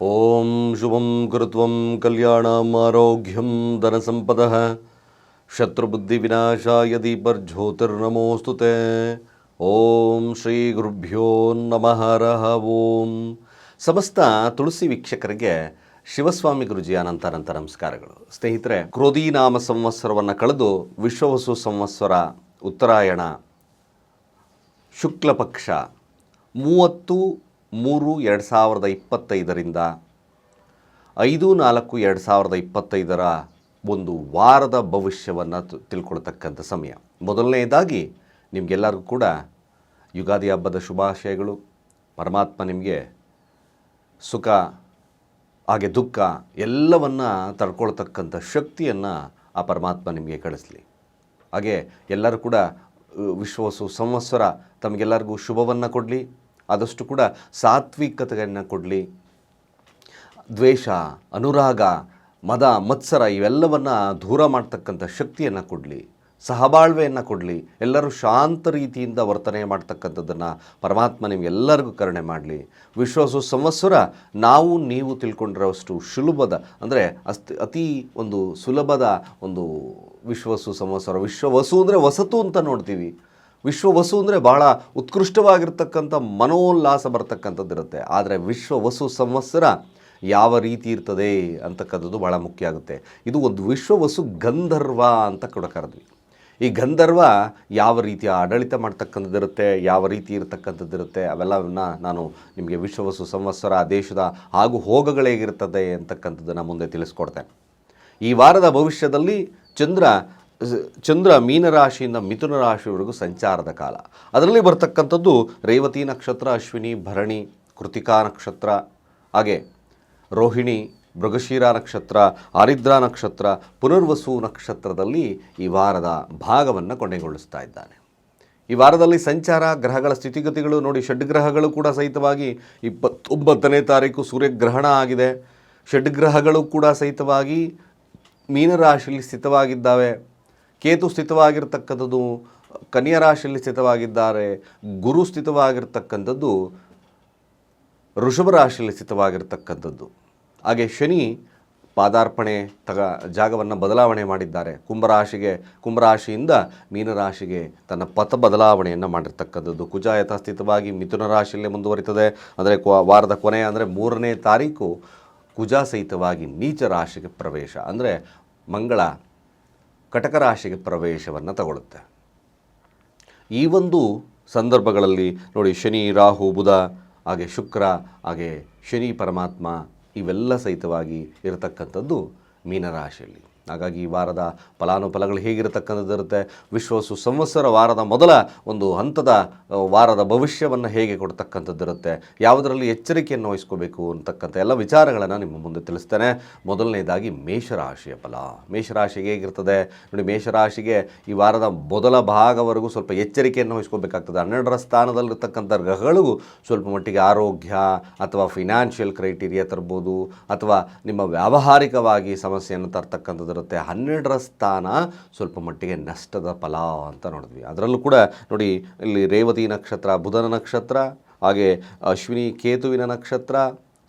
ಓಂ ಶುಭಂ ಕೃತ್ವಂ ಕಲ್ಯಾಣ ಆರೋಗ್ಯಂ ಶತ್ರುಬುದ್ಧಿ ವಿನಾಶ ದೀಪರ್ಜ್ಯೋತಿರ್ನಮೋಸ್ತು ತೇ ಓಂ ಶ್ರೀ ಗುರುಭ್ಯೋ ನಮಃ ರಹ ಓಂ ಸಮಸ್ತ ತುಳಸಿ ವೀಕ್ಷಕರಿಗೆ ಶಿವಸ್ವಾಮಿ ಗುರುಜಿಯ ಅನಂತ ಅನಂತ ನಮಸ್ಕಾರಗಳು. ಸ್ನೇಹಿತರೆ ಕ್ರೋಧೀನಾಮ ಸಂವತ್ಸರವನ್ನು ಕಳೆದು ವಿಶ್ವವಸು ಸಂವತ್ಸರ ಉತ್ತರಾಯಣ, ಶುಕ್ಲಪಕ್ಷ, ಮೂವತ್ತು ಮೂರು ಎರಡು ಸಾವಿರದ ಇಪ್ಪತ್ತೈದರಿಂದ ಐದು ನಾಲ್ಕು ಎರಡು ಸಾವಿರದ ಇಪ್ಪತ್ತೈದರ ಒಂದು ವಾರದ ಭವಿಷ್ಯವನ್ನು ತಿಳ್ಕೊಳ್ತಕ್ಕಂಥ ಸಮಯ. ಮೊದಲನೆಯದಾಗಿ ನಿಮಗೆಲ್ಲರಿಗೂ ಕೂಡ ಯುಗಾದಿ ಹಬ್ಬದ ಶುಭಾಶಯಗಳು. ಪರಮಾತ್ಮ ನಿಮಗೆ ಸುಖ, ಹಾಗೆ ದುಃಖ ಎಲ್ಲವನ್ನು ತಡ್ಕೊಳ್ತಕ್ಕಂಥ ಶಕ್ತಿಯನ್ನು ಆ ಪರಮಾತ್ಮ ನಿಮಗೆ ಕಳಿಸ್ಲಿ. ಹಾಗೆ ಎಲ್ಲರೂ ಕೂಡ, ವಿಶ್ವಸು ಸಂವತ್ಸರ ತಮಗೆಲ್ಲರಿಗೂ ಶುಭವನ್ನು ಕೊಡಲಿ. ಆದಷ್ಟು ಕೂಡ ಸಾತ್ವಿಕತೆಯನ್ನು ಕೊಡಲಿ. ದ್ವೇಷ, ಅನುರಾಗ, ಮದ, ಮತ್ಸರ ಇವೆಲ್ಲವನ್ನು ದೂರ ಮಾಡ್ತಕ್ಕಂಥ ಶಕ್ತಿಯನ್ನು ಕೊಡಲಿ. ಸಹಬಾಳ್ವೆಯನ್ನು ಕೊಡಲಿ. ಎಲ್ಲರೂ ಶಾಂತ ರೀತಿಯಿಂದ ವರ್ತನೆ ಮಾಡ್ತಕ್ಕಂಥದ್ದನ್ನು ಪರಮಾತ್ಮ ನಿಮಗೆಲ್ಲರಿಗೂ ಕರುಣೆ ಮಾಡಲಿ. ವಿಶ್ವಸು ಸಂವತ್ಸರ ನಾವು ನೀವು ತಿಳ್ಕೊಂಡಿರೋಷ್ಟು ಸುಲಭದ, ಅಂದರೆ ಅಸ್ತಿ, ಅತಿ ಒಂದು ಸುಲಭದ ಒಂದು ವಿಶ್ವಸು ಸಂವತ್ಸರ, ವಿಶ್ವವಸು ಅಂದರೆ ವಸತು ಅಂತ ನೋಡ್ತೀವಿ. ವಿಶ್ವವಸು ಅಂದರೆ ಭಾಳ ಉತ್ಕೃಷ್ಟವಾಗಿರ್ತಕ್ಕಂಥ ಮನೋಲ್ಲಾಸ ಬರ್ತಕ್ಕಂಥದ್ದು ಇರುತ್ತೆ. ಆದರೆ ವಿಶ್ವವಸು ಸಂವತ್ಸರ ಯಾವ ರೀತಿ ಇರ್ತದೆ ಅಂತಕ್ಕಂಥದ್ದು ಭಾಳ ಮುಖ್ಯ ಆಗುತ್ತೆ. ಇದು ಒಂದು ವಿಶ್ವವಸು ಗಂಧರ್ವ ಅಂತ ಕೂಡ ಕರೆದ್ವಿ. ಈ ಗಂಧರ್ವ ಯಾವ ರೀತಿಯ ಆಡಳಿತ ಮಾಡ್ತಕ್ಕಂಥದ್ದಿರುತ್ತೆ ಯಾವ ರೀತಿ ಇರತಕ್ಕಂಥದ್ದಿರುತ್ತೆ ಅವೆಲ್ಲವನ್ನ ನಾನು ನಿಮಗೆ ವಿಶ್ವವಸು ಸಂವತ್ಸರ, ದೇಶದ ಹಾಗೂ ಹೋಗಗಳೇಗಿರ್ತದೆ ಅಂತಕ್ಕಂಥದ್ದನ್ನು ಮುಂದೆ ತಿಳಿಸ್ಕೊಡ್ತೇನೆ. ಈ ವಾರದ ಭವಿಷ್ಯದಲ್ಲಿ ಚಂದ್ರ ಚಂದ್ರ ಮೀನರಾಶಿಯಿಂದ ಮಿಥುನ ರಾಶಿವರೆಗೂ ಸಂಚಾರದ ಕಾಲ. ಅದರಲ್ಲಿ ಬರ್ತಕ್ಕಂಥದ್ದು ರೇವತಿ ನಕ್ಷತ್ರ, ಅಶ್ವಿನಿ, ಭರಣಿ, ಕೃತಿಕಾ ನಕ್ಷತ್ರ, ಹಾಗೆ ರೋಹಿಣಿ, ಮೃಗಶೀರ ನಕ್ಷತ್ರ, ಆರಿದ್ರ ನಕ್ಷತ್ರ, ಪುನರ್ವಸು ನಕ್ಷತ್ರದಲ್ಲಿ ಈ ವಾರದ ಭಾಗವನ್ನು ಕೊನೆಗೊಳಿಸ್ತಾ ಇದ್ದಾನೆ. ಈ ವಾರದಲ್ಲಿ ಸಂಚಾರ, ಗ್ರಹಗಳ ಸ್ಥಿತಿಗತಿಗಳು ನೋಡಿ ಷಡ್ಗ್ರಹಗಳು ಕೂಡ ಸಹಿತವಾಗಿ ಇಪ್ಪತ್ತೊಂಬತ್ತನೇ ತಾರೀಕು ಸೂರ್ಯಗ್ರಹಣ ಆಗಿದೆ. ಷಡ್ಗ್ರಹಗಳು ಕೂಡ ಸಹಿತವಾಗಿ ಮೀನರಾಶಿಯಲ್ಲಿ ಸ್ಥಿತವಾಗಿದ್ದಾವೆ. ಕೇತು ಸ್ಥಿತವಾಗಿರ್ತಕ್ಕಂಥದ್ದು, ಕನ್ಯಾ ರಾಶಿಯಲ್ಲಿ ಸ್ಥಿತವಾಗಿದ್ದಾರೆ, ಗುರು ಸ್ಥಿತವಾಗಿರ್ತಕ್ಕಂಥದ್ದು, ಋಷಭ ರಾಶಿಯಲ್ಲಿ ಸ್ಥಿತವಾಗಿರ್ತಕ್ಕಂಥದ್ದು. ಹಾಗೆ ಶನಿ ಪಾದಾರ್ಪಣೆ ತಗ, ಜಾಗವನ್ನು ಬದಲಾವಣೆ ಮಾಡಿದ್ದಾರೆ. ಕುಂಭರಾಶಿಗೆ ಕುಂಭರಾಶಿಯಿಂದ ಮೀನರಾಶಿಗೆ ತನ್ನ ಪಥ ಬದಲಾವಣೆಯನ್ನು ಮಾಡಿರ್ತಕ್ಕಂಥದ್ದು. ಕುಜ ಯಥಾಸ್ಥಿತವಾಗಿ ಮಿಥುನ ರಾಶಿಯಲ್ಲೇ ಮುಂದುವರಿತದೆ. ಅಂದರೆ ವಾರದ ಕೊನೆ ಅಂದರೆ ಮೂರನೇ ತಾರೀಕು ಕುಜಾ ಸಹಿತವಾಗಿ ನೀಚ ರಾಶಿಗೆ ಪ್ರವೇಶ. ಅಂದರೆ ಮಂಗಳ ಕಟಕ ರಾಶಿಗೆ ಪ್ರವೇಶವನ್ನು ತಗೊಳ್ಳುತ್ತೆ ಈ ಒಂದು ಸಂದರ್ಭಗಳಲ್ಲಿ ನೋಡಿ ಶನಿ, ರಾಹು, ಬುಧ, ಹಾಗೆ ಶುಕ್ರ, ಹಾಗೆ ಶನಿ, ಪರಮಾತ್ಮ ಇವೆಲ್ಲ ಸಹಿತವಾಗಿ ಇರತಕ್ಕಂಥದ್ದು ಮೀನರಾಶಿಯಲ್ಲಿ. ಹಾಗಾಗಿ ಈ ವಾರದ ಫಲಾನುಫಲಗಳು ಹೇಗಿರತಕ್ಕಂಥದ್ದಿರುತ್ತೆ ವಿಶ್ವಸು ಸಂವತ್ಸರ ವಾರದ ಮೊದಲ ಒಂದು ಹಂತದ ವಾರದ ಭವಿಷ್ಯವನ್ನು ಹೇಗೆ ಕೊಡ್ತಕ್ಕಂಥದ್ದಿರುತ್ತೆ ಯಾವುದರಲ್ಲಿ ಎಚ್ಚರಿಕೆಯನ್ನು ವಹಿಸ್ಕೋಬೇಕು ಅಂತಕ್ಕಂಥ ಎಲ್ಲ ವಿಚಾರಗಳನ್ನು ನಿಮ್ಮ ಮುಂದೆ ತಿಳಿಸ್ತೇನೆ. ಮೊದಲನೇದಾಗಿ ಮೇಷರಾಶಿಯ ಫಲ. ಮೇಷರಾಶಿಗೆ ಹೇಗಿರ್ತದೆ? ನೋಡಿ, ಮೇಷರಾಶಿಗೆ ಈ ವಾರದ ಮೊದಲ ಭಾಗವರೆಗೂ ಸ್ವಲ್ಪ ಎಚ್ಚರಿಕೆಯನ್ನು ವಹಿಸ್ಕೋಬೇಕಾಗ್ತದೆ. ಹನ್ನೆರಡರ ಸ್ಥಾನದಲ್ಲಿರ್ತಕ್ಕಂಥ ಗ್ರಹಗಳಿಗೂ ಸ್ವಲ್ಪ ಮಟ್ಟಿಗೆ ಆರೋಗ್ಯ ಅಥವಾ ಫಿನಾನ್ಷಿಯಲ್ ಕ್ರೈಟೀರಿಯಾ ತರ್ಬೋದು ಅಥವಾ ನಿಮ್ಮ ವ್ಯಾವಹಾರಿಕವಾಗಿ ಸಮಸ್ಯೆಯನ್ನು ತರ್ತಕ್ಕಂಥದ್ದು ಇರುತ್ತೆ ಹನ್ನೆರಡರ ಸ್ಥಾನ ಸ್ವಲ್ಪ ಮಟ್ಟಿಗೆ ನಷ್ಟದ ಫಲ ಅಂತ ನೋಡಿದ್ವಿ. ಅದರಲ್ಲೂ ಕೂಡ ನೋಡಿ, ಇಲ್ಲಿ ರೇವತಿ ನಕ್ಷತ್ರ, ಬುಧನ ನಕ್ಷತ್ರ, ಹಾಗೆ ಅಶ್ವಿನಿ ಕೇತುವಿನ ನಕ್ಷತ್ರ,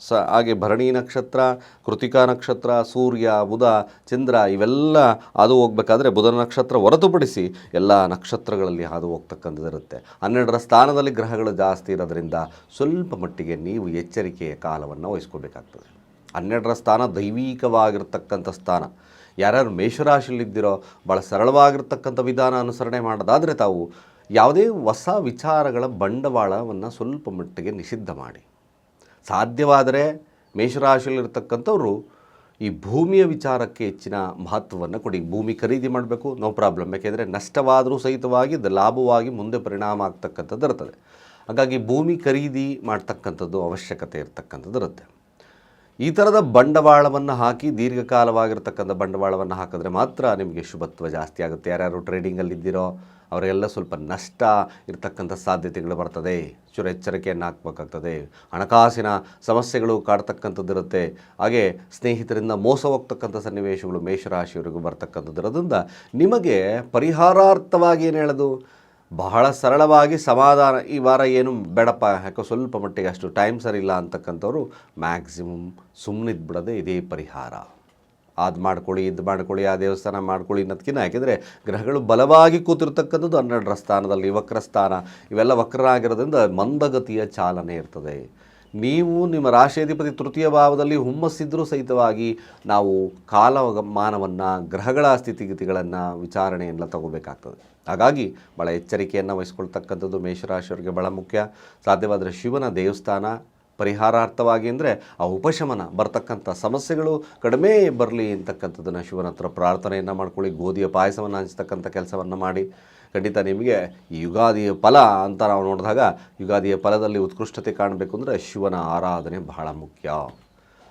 ಸ ಹಾಗೆ ಭರಣಿ ನಕ್ಷತ್ರ, ಕೃತಿಕಾ ನಕ್ಷತ್ರ, ಸೂರ್ಯ, ಬುಧ, ಚಂದ್ರ ಇವೆಲ್ಲ ಹಾದು ಹೋಗ್ಬೇಕಾದ್ರೆ ಬುಧನ ನಕ್ಷತ್ರ ಹೊರತುಪಡಿಸಿ ಎಲ್ಲ ನಕ್ಷತ್ರಗಳಲ್ಲಿ ಹಾದು ಹೋಗ್ತಕ್ಕಂಥದ್ದಿರುತ್ತೆ ಹನ್ನೆರಡರ ಸ್ಥಾನದಲ್ಲಿ ಗ್ರಹಗಳು ಜಾಸ್ತಿ ಇರೋದ್ರಿಂದ ಸ್ವಲ್ಪ ಮಟ್ಟಿಗೆ ನೀವು ಎಚ್ಚರಿಕೆಯ ಕಾಲವನ್ನು ವಹಿಸ್ಕೋಬೇಕಾಗ್ತದೆ ಹನ್ನೆರಡರ ಸ್ಥಾನ ದೈವಿಕವಾಗಿರ್ತಕ್ಕಂಥ ಸ್ಥಾನ. ಯಾರ್ಯಾರು ಮೇಷರಾಶಿಯಲ್ಲಿದ್ದೀರೋ ಭಾಳ ಸರಳವಾಗಿರ್ತಕ್ಕಂಥ ವಿಧಾನ ಅನುಸರಣೆ ಮಾಡೋದಾದರೆ ತಾವು ಯಾವುದೇ ಹೊಸ ವಿಚಾರಗಳ ಬಂಡವಾಳವನ್ನು ಸ್ವಲ್ಪ ಮಟ್ಟಿಗೆ ನಿಷಿದ್ಧ ಮಾಡಿ. ಸಾಧ್ಯವಾದರೆ ಮೇಷರಾಶಿಯಲ್ಲಿರ್ತಕ್ಕಂಥವ್ರು ಈ ಭೂಮಿಯ ವಿಚಾರಕ್ಕೆ ಹೆಚ್ಚಿನ ಮಹತ್ವವನ್ನು ಕೊಡಿ. ಭೂಮಿ ಖರೀದಿ ಮಾಡಬೇಕು, ನೋ ಪ್ರಾಬ್ಲಮ್. ಯಾಕೆಂದರೆ ನಷ್ಟವಾದರೂ ಸಹಿತವಾಗಿ ಲಾಭವಾಗಿ ಮುಂದೆ ಪರಿಣಾಮ ಆಗ್ತಕ್ಕಂಥದ್ದು ಇರ್ತದೆ. ಹಾಗಾಗಿ ಭೂಮಿ ಖರೀದಿ ಮಾಡ್ತಕ್ಕಂಥದ್ದು ಅವಶ್ಯಕತೆ ಇರತಕ್ಕಂಥದ್ದು ಇರುತ್ತೆ. ಈ ಥರದ ಬಂಡವಾಳವನ್ನು ಹಾಕಿ ದೀರ್ಘಕಾಲವಾಗಿರ್ತಕ್ಕಂಥ ಬಂಡವಾಳವನ್ನು ಹಾಕಿದ್ರೆ ಮಾತ್ರ ನಿಮಗೆ ಶುಭತ್ವ ಜಾಸ್ತಿ ಆಗುತ್ತೆ. ಯಾರ್ಯಾರು ಟ್ರೇಡಿಂಗಲ್ಲಿದ್ದೀರೋ ಅವರೆಲ್ಲ ಸ್ವಲ್ಪ ನಷ್ಟ ಇರತಕ್ಕಂಥ ಸಾಧ್ಯತೆಗಳು ಬರ್ತದೆ. ಚೂರು ಎಚ್ಚರಿಕೆಯನ್ನು ಹಾಕಬೇಕಾಗ್ತದೆ. ಹಣಕಾಸಿನ ಸಮಸ್ಯೆಗಳು ಕಾಡ್ತಕ್ಕಂಥದ್ದಿರುತ್ತೆ. ಹಾಗೆ ಸ್ನೇಹಿತರಿಂದ ಮೋಸ ಹೋಗ್ತಕ್ಕಂಥ ಸನ್ನಿವೇಶಗಳು ಮೇಷರಾಶಿಯವರಿಗೂ ಬರ್ತಕ್ಕಂಥದ್ದಿರೋದ್ರಿಂದ ನಿಮಗೆ ಪರಿಹಾರಾರ್ಥವಾಗಿ ಏನು ಹೇಳೋದು? ಬಹಳ ಸರಳವಾಗಿ ಸಮಾಧಾನ, ಈ ವಾರ ಏನು ಬೇಡಪ್ಪ, ಯಾಕೋ ಸ್ವಲ್ಪ ಮಟ್ಟಿಗೆ ಅಷ್ಟು ಟೈಮ್ ಸರಿ ಇಲ್ಲ ಅಂತಕ್ಕಂಥವ್ರು ಮ್ಯಾಕ್ಸಿಮಮ್ ಬಿಡದೆ ಇದೇ ಪರಿಹಾರ. ಅದು ಮಾಡ್ಕೊಳ್ಳಿ, ಇದು ಮಾಡ್ಕೊಳ್ಳಿ, ಆ ದೇವಸ್ಥಾನ ಮಾಡ್ಕೊಳ್ಳಿ ಅನ್ನೋದಕ್ಕಿಂತ ಯಾಕೆಂದರೆ ಗ್ರಹಗಳು ಬಲವಾಗಿ ಕೂತಿರ್ತಕ್ಕಂಥದ್ದು ಹನ್ನೆರಡರ ಸ್ಥಾನದಲ್ಲಿ, ವಕ್ರ ಸ್ಥಾನ, ಇವೆಲ್ಲ ವಕ್ರ ಆಗಿರೋದ್ರಿಂದ ಮಂದಗತಿಯ ಚಾಲನೆ ಇರ್ತದೆ. ನೀವು ನಿಮ್ಮ ರಾಶಿಯಾಧಿಪತಿ ತೃತೀಯ ಭಾವದಲ್ಲಿ ಹುಮ್ಮಸ್ಸಿದ್ರೂ ಸಹಿತವಾಗಿ ನಾವು ಕಾಲಮಾನವನ್ನು ಗ್ರಹಗಳ ಸ್ಥಿತಿಗತಿಗಳನ್ನು ವಿಚಾರಣೆಯನ್ನು ತಗೋಬೇಕಾಗ್ತದೆ. ಹಾಗಾಗಿ ಭಾಳ ಎಚ್ಚರಿಕೆಯನ್ನು ವಹಿಸ್ಕೊಳ್ತಕ್ಕಂಥದ್ದು ಮೇಷರಾಶಿಯವರಿಗೆ ಭಾಳ ಮುಖ್ಯ. ಸಾಧ್ಯವಾದರೆ ಶಿವನ ದೇವಸ್ಥಾನ ಪರಿಹಾರಾರ್ಥವಾಗಿ ಅಂದರೆ ಆ ಉಪಶಮನ, ಬರ್ತಕ್ಕಂಥ ಸಮಸ್ಯೆಗಳು ಕಡಿಮೆ ಬರಲಿ ಅಂತಕ್ಕಂಥದ್ದನ್ನು ಶಿವನ ಹತ್ರ ಪ್ರಾರ್ಥನೆಯನ್ನು ಮಾಡ್ಕೊಳ್ಳಿ, ಗೋಧಿಯ ಪಾಯಸವನ್ನು ಹಂಚ್ತಕ್ಕಂಥ ಕೆಲಸವನ್ನು ಮಾಡಿ. ಖಂಡಿತ ನಿಮಗೆ ಈ ಯುಗಾದಿಯ ಫಲ ಅಂತ ನಾವು ನೋಡಿದಾಗ ಯುಗಾದಿಯ ಫಲದಲ್ಲಿ ಉತ್ಕೃಷ್ಟತೆ ಕಾಣಬೇಕು ಅಂದರೆ ಶಿವನ ಆರಾಧನೆ ಬಹಳ ಮುಖ್ಯ.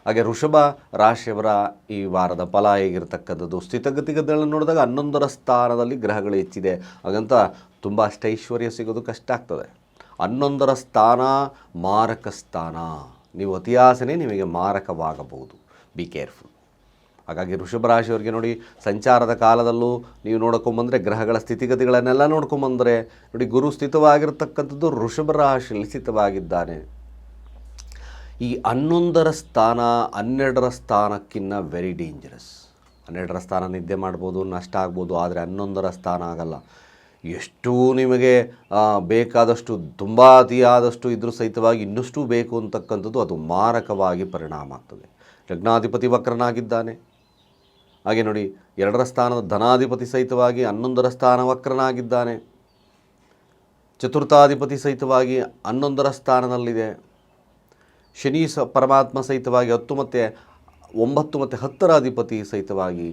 ಹಾಗೆ ಋಷಭ ರಾಶಿಯವರ ಈ ವಾರದ ಫಲ ಹೇಗಿರ್ತಕ್ಕಂಥದ್ದು? ಸ್ಥಿತಗತಿಗಳನ್ನು ನೋಡಿದಾಗ ಹನ್ನೊಂದರ ಸ್ಥಾನದಲ್ಲಿ ಗ್ರಹಗಳು ಹೆಚ್ಚಿದೆ. ಹಾಗಂತ ತುಂಬ ಅಷ್ಟೈಶ್ವರ್ಯ ಸಿಗೋದು ಕಷ್ಟ ಆಗ್ತದೆ. ಹನ್ನೊಂದರ ಸ್ಥಾನ, ಮಾರಕ ಸ್ಥಾನ. ನೀವು ಅತಿಯಾಸನೆ ನಿಮಗೆ ಮಾರಕವಾಗಬಹುದು. ಬಿ ಕೇರ್ಫುಲ್ ಹಾಗಾಗಿ ಋಷಭ ರಾಶಿಯವರಿಗೆ ನೋಡಿ, ಸಂಚಾರದ ಕಾಲದಲ್ಲೂ ನೀವು ನೋಡ್ಕೊಂಬಂದರೆ, ಗ್ರಹಗಳ ಸ್ಥಿತಿಗತಿಗಳನ್ನೆಲ್ಲ ನೋಡ್ಕೊಂಬಂದರೆ, ನೋಡಿ ಗುರು ಸ್ಥಿತವಾಗಿರ್ತಕ್ಕಂಥದ್ದು ಋಷಭ ರಾಶಿಯಲ್ಲಿ ಸ್ಥಿತವಾಗಿದ್ದಾನೆ. ಈ ಹನ್ನೊಂದರ ಸ್ಥಾನ ಹನ್ನೆರಡರ ಸ್ಥಾನಕ್ಕಿಂತ ವೆರಿ ಡೇಂಜರಸ್ ಹನ್ನೆರಡರ ಸ್ಥಾನ ನಿದ್ದೆ ಮಾಡ್ಬೋದು, ನಷ್ಟ ಆಗ್ಬೋದು, ಆದರೆ ಹನ್ನೊಂದರ ಸ್ಥಾನ ಆಗಲ್ಲ. ಎಷ್ಟು ನಿಮಗೆ ಬೇಕಾದಷ್ಟು ತುಂಬ ಅತಿಯಾದಷ್ಟು ಇದ್ರೂ ಸಹಿತವಾಗಿ ಇನ್ನಷ್ಟು ಬೇಕು ಅಂತಕ್ಕಂಥದ್ದು ಅದು ಮಾರಕವಾಗಿ ಪರಿಣಾಮ ಆಗ್ತದೆ. ಲಗ್ನಾಧಿಪತಿ ವಕ್ರನಾಗಿದ್ದಾನೆ. ಹಾಗೆ ನೋಡಿ, ಎರಡರ ಸ್ಥಾನದ ಧನಾಧಿಪತಿ ಸಹಿತವಾಗಿ ಹನ್ನೊಂದರ ಸ್ಥಾನ ವಕ್ರನಾಗಿದ್ದಾನೆ. ಚತುರ್ಥಾಧಿಪತಿ ಸಹಿತವಾಗಿ ಹನ್ನೊಂದರ ಸ್ಥಾನದಲ್ಲಿದೆ. ಶನಿ ಸ ಪರಮಾತ್ಮ ಸಹಿತವಾಗಿ ಹತ್ತು ಮತ್ತು ಒಂಬತ್ತು ಮತ್ತು ಹತ್ತರ ಅಧಿಪತಿ ಸಹಿತವಾಗಿ